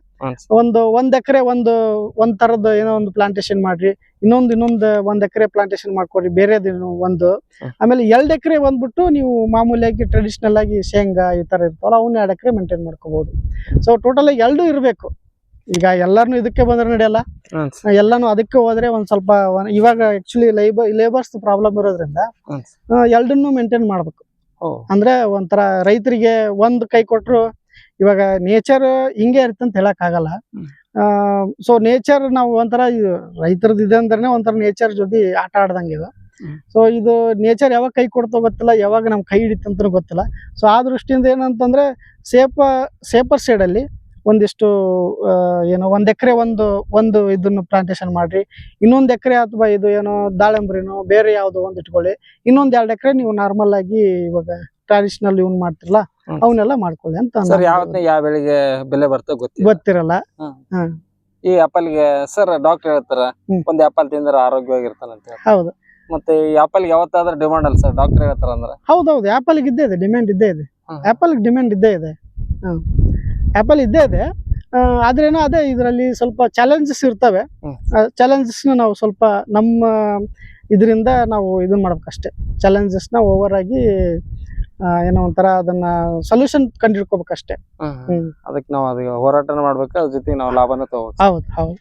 Speaker 2: ಒಂದು ಒಂದ್ ಎಕರೆ ಒಂದು ಒಂದ್ ತರದ್ ಏನೋ ಒಂದು ಪ್ಲಾಂಟೇಶನ್ ಮಾಡ್ರಿ ಇನ್ನೊಂದ್ ಇನ್ನೊಂದ್ ಒಂದ್ ಎಕರೆ ಪ್ಲಾಂಟೇಶನ್ ಮಾಡ್ಕೊಡ್ರಿ ಬೇರೆದೇನು ಒಂದು. ಆಮೇಲೆ ಎರಡ್ ಎಕರೆ ಬಂದ್ಬಿಟ್ಟು ನೀವು ಮಾಮೂಲಿಯಾಗಿ ಟ್ರೆಡಿಷನಲ್ ಆಗಿ ಶೇಂಗಾ ಈ ತರ ಇರ್ತಾವಲ್ಲ ಅವನ್ನ ಎರಡ್ ಎಕರೆ ಮೇಂಟೈನ್ ಮಾಡ್ಕೋಬಹುದು ಸೊ ಟೋಟಲ್ ಎರಡು ಇರಬೇಕು. ಈಗ ಎಲ್ಲಾರ್ನು ಇದಕ್ಕೆ ಬಂದ್ರೆ ನಡೆಯಲ್ಲ. ಎಲ್ಲಾನು ಅದಕ್ಕೆ ಹೋದ್ರೆ ಒಂದ್ ಸ್ವಲ್ಪ ಇವಾಗ ಆಕ್ಚುಲಿ ಲೇಬರ್ ಲೇಬರ್ಸ್ ಪ್ರಾಬ್ಲಮ್ ಇರೋದ್ರಿಂದ ಎರಡನ್ನೂ ಮೇಂಟೈನ್ ಮಾಡ್ಬೇಕು. ಅಂದ್ರೆ ಒಂಥರ ರೈತರಿಗೆ ಒಂದ್ ಕೈ ಕೊಟ್ರು ಇವಾಗ ನೇಚರ್ ಹಿಂಗೆ ಇರುತ್ತೆ ಅಂತ ಹೇಳಕ್ ಆಗಲ್ಲ. ಸೊ ನೇಚರ್ ನಾವು ಒಂಥರ ರೈತರದ್ದು ಇದೆ ಅಂದ್ರೆ ಒಂಥರ ನೇಚರ್ ಜೊತೆ ಆಟ ಆಡ್ದಂಗೆ ಇದು
Speaker 1: ಹ್ಮ್.
Speaker 2: ಸೊ ಇದು ನೇಚರ್ ಯಾವಾಗ ಕೈ ಕೊಡ್ತೋ ಗೊತ್ತಿಲ್ಲ ಯಾವಾಗ ನಮ್ ಕೈ ಹಿಡಿತಂತ ಗೊತ್ತಿಲ್ಲ ಸೊ ಆ ದೃಷ್ಟಿಯಿಂದ ಏನಂತಂದ್ರೆ ಸೇಫ ಸೇಫರ್ ಸೈಡ್ ಅಲ್ಲಿ ಒಂದಿಷ್ಟು ಏನೋ ಒಂದ್ ಎಕರೆ ಒಂದು ಒಂದು ಇದನ್ನು ಪ್ಲಾಂಟೇಶನ್ ಮಾಡ್ರಿ ಇನ್ನೊಂದು ಎಕರೆ ಅಥವಾ ಇದು ಏನೋ ದಾಳಿಂಬ್ರಿನೋ ಬೇರೆ ಯಾವುದೋ ಒಂದು ಇಟ್ಕೊಳ್ಳಿ ಇನ್ನೊಂದ್ ಎರಡು ಎಕರೆ ನೀವು ನಾರ್ಮಲ್ ಆಗಿ ಇವಾಗ ಟ್ರಾಡಿಷನಲ್ ಇವ್ನ್ ಮಾಡ್ತಿರಲ್ಲ. ಅವನ್ನೆಲ್ಲ ಮಾಡ್ಕೊಳ್ಳಿ ಅಂತ
Speaker 1: ಸರ್ ಯಾವತ್ತ ಯಾವ ಬೆಳೆಗೆ ಬೆಲೆ ಬರ್ತೋ ಗೊತ್ತಿಲ್ಲ.
Speaker 2: ಗೊತ್ತಿರಲ್ಲ.
Speaker 1: ಈ ಆಪಲ್ಗೆ ಸರ್ ಡಾಕ್ಟರ್ ಹೇಳ್ತಾರ. ಒಂದ್ ಆಪಲ್ ತಿಂದ್ರೆ ಆರೋಗ್ಯವಾಗಿರ್ತಾನಂತ ಅಂತ
Speaker 2: ಹೌದು.
Speaker 1: ಮತ್ತೆ ಈ ಆಪಲ್ ಯಾವತ್ತಾದ್ರೂ ಡಿಮಾಂಡ್ ಅಲ್ಲ ಸರ್ ಡಾಕ್ಟರ್ ಹೇಳ್ತಾರ ಅಂದ್ರೆ?
Speaker 2: ಹೌದೌದು ಆಪಲ್ಗೆ ಇದ್ದೇ ಇದೆ ಡಿಮ್ಯಾಂಡ್ ಇದ್ದೇ ಇದೆ. ಆಪಲ್ಗೆ ಡಿಮ್ಯಾಂಡ್ ಇದ್ದೇ ಇದೆ. ಆಪಲ್ ಇದ್ದೇ ಇದೆ ಆದ್ರೇನೋ ಅದೇ ಇದರಲ್ಲಿ ಸ್ವಲ್ಪ ಚಾಲೆಂಜಸ್ ಇರ್ತವೆ.
Speaker 1: ಚಾಲೆಂಜಸ್
Speaker 2: ಚಾಲೆಂಜಸ್ನ ನಾವು ಸ್ವಲ್ಪ ನಮ್ಮ ಇದರಿಂದ ನಾವು ಇದನ್ನ ಮಾಡ್ಬೇಕಷ್ಟೇ. ನ ಓವರ್ ಆಗಿ ಏನೋ ಒಂಥರ ಅದನ್ನ ಸೊಲ್ಯೂಷನ್ ಕಂಡಿಡ್ಕೋಬೇಕಷ್ಟೇ. ಹಿಡ್ಕೋಬೇಕಷ್ಟೇ
Speaker 1: ಅದಕ್ಕೆ ನಾವು ಅದಕ್ಕೆ ಹೋರಾಟನ ಮಾಡ್ಬೇಕು ಅದ್ರ ಜೊತೆ ನಾವು ಲಾಭನ ತಗೋಬೇಕು
Speaker 2: ಹೌದು ಹೌದು.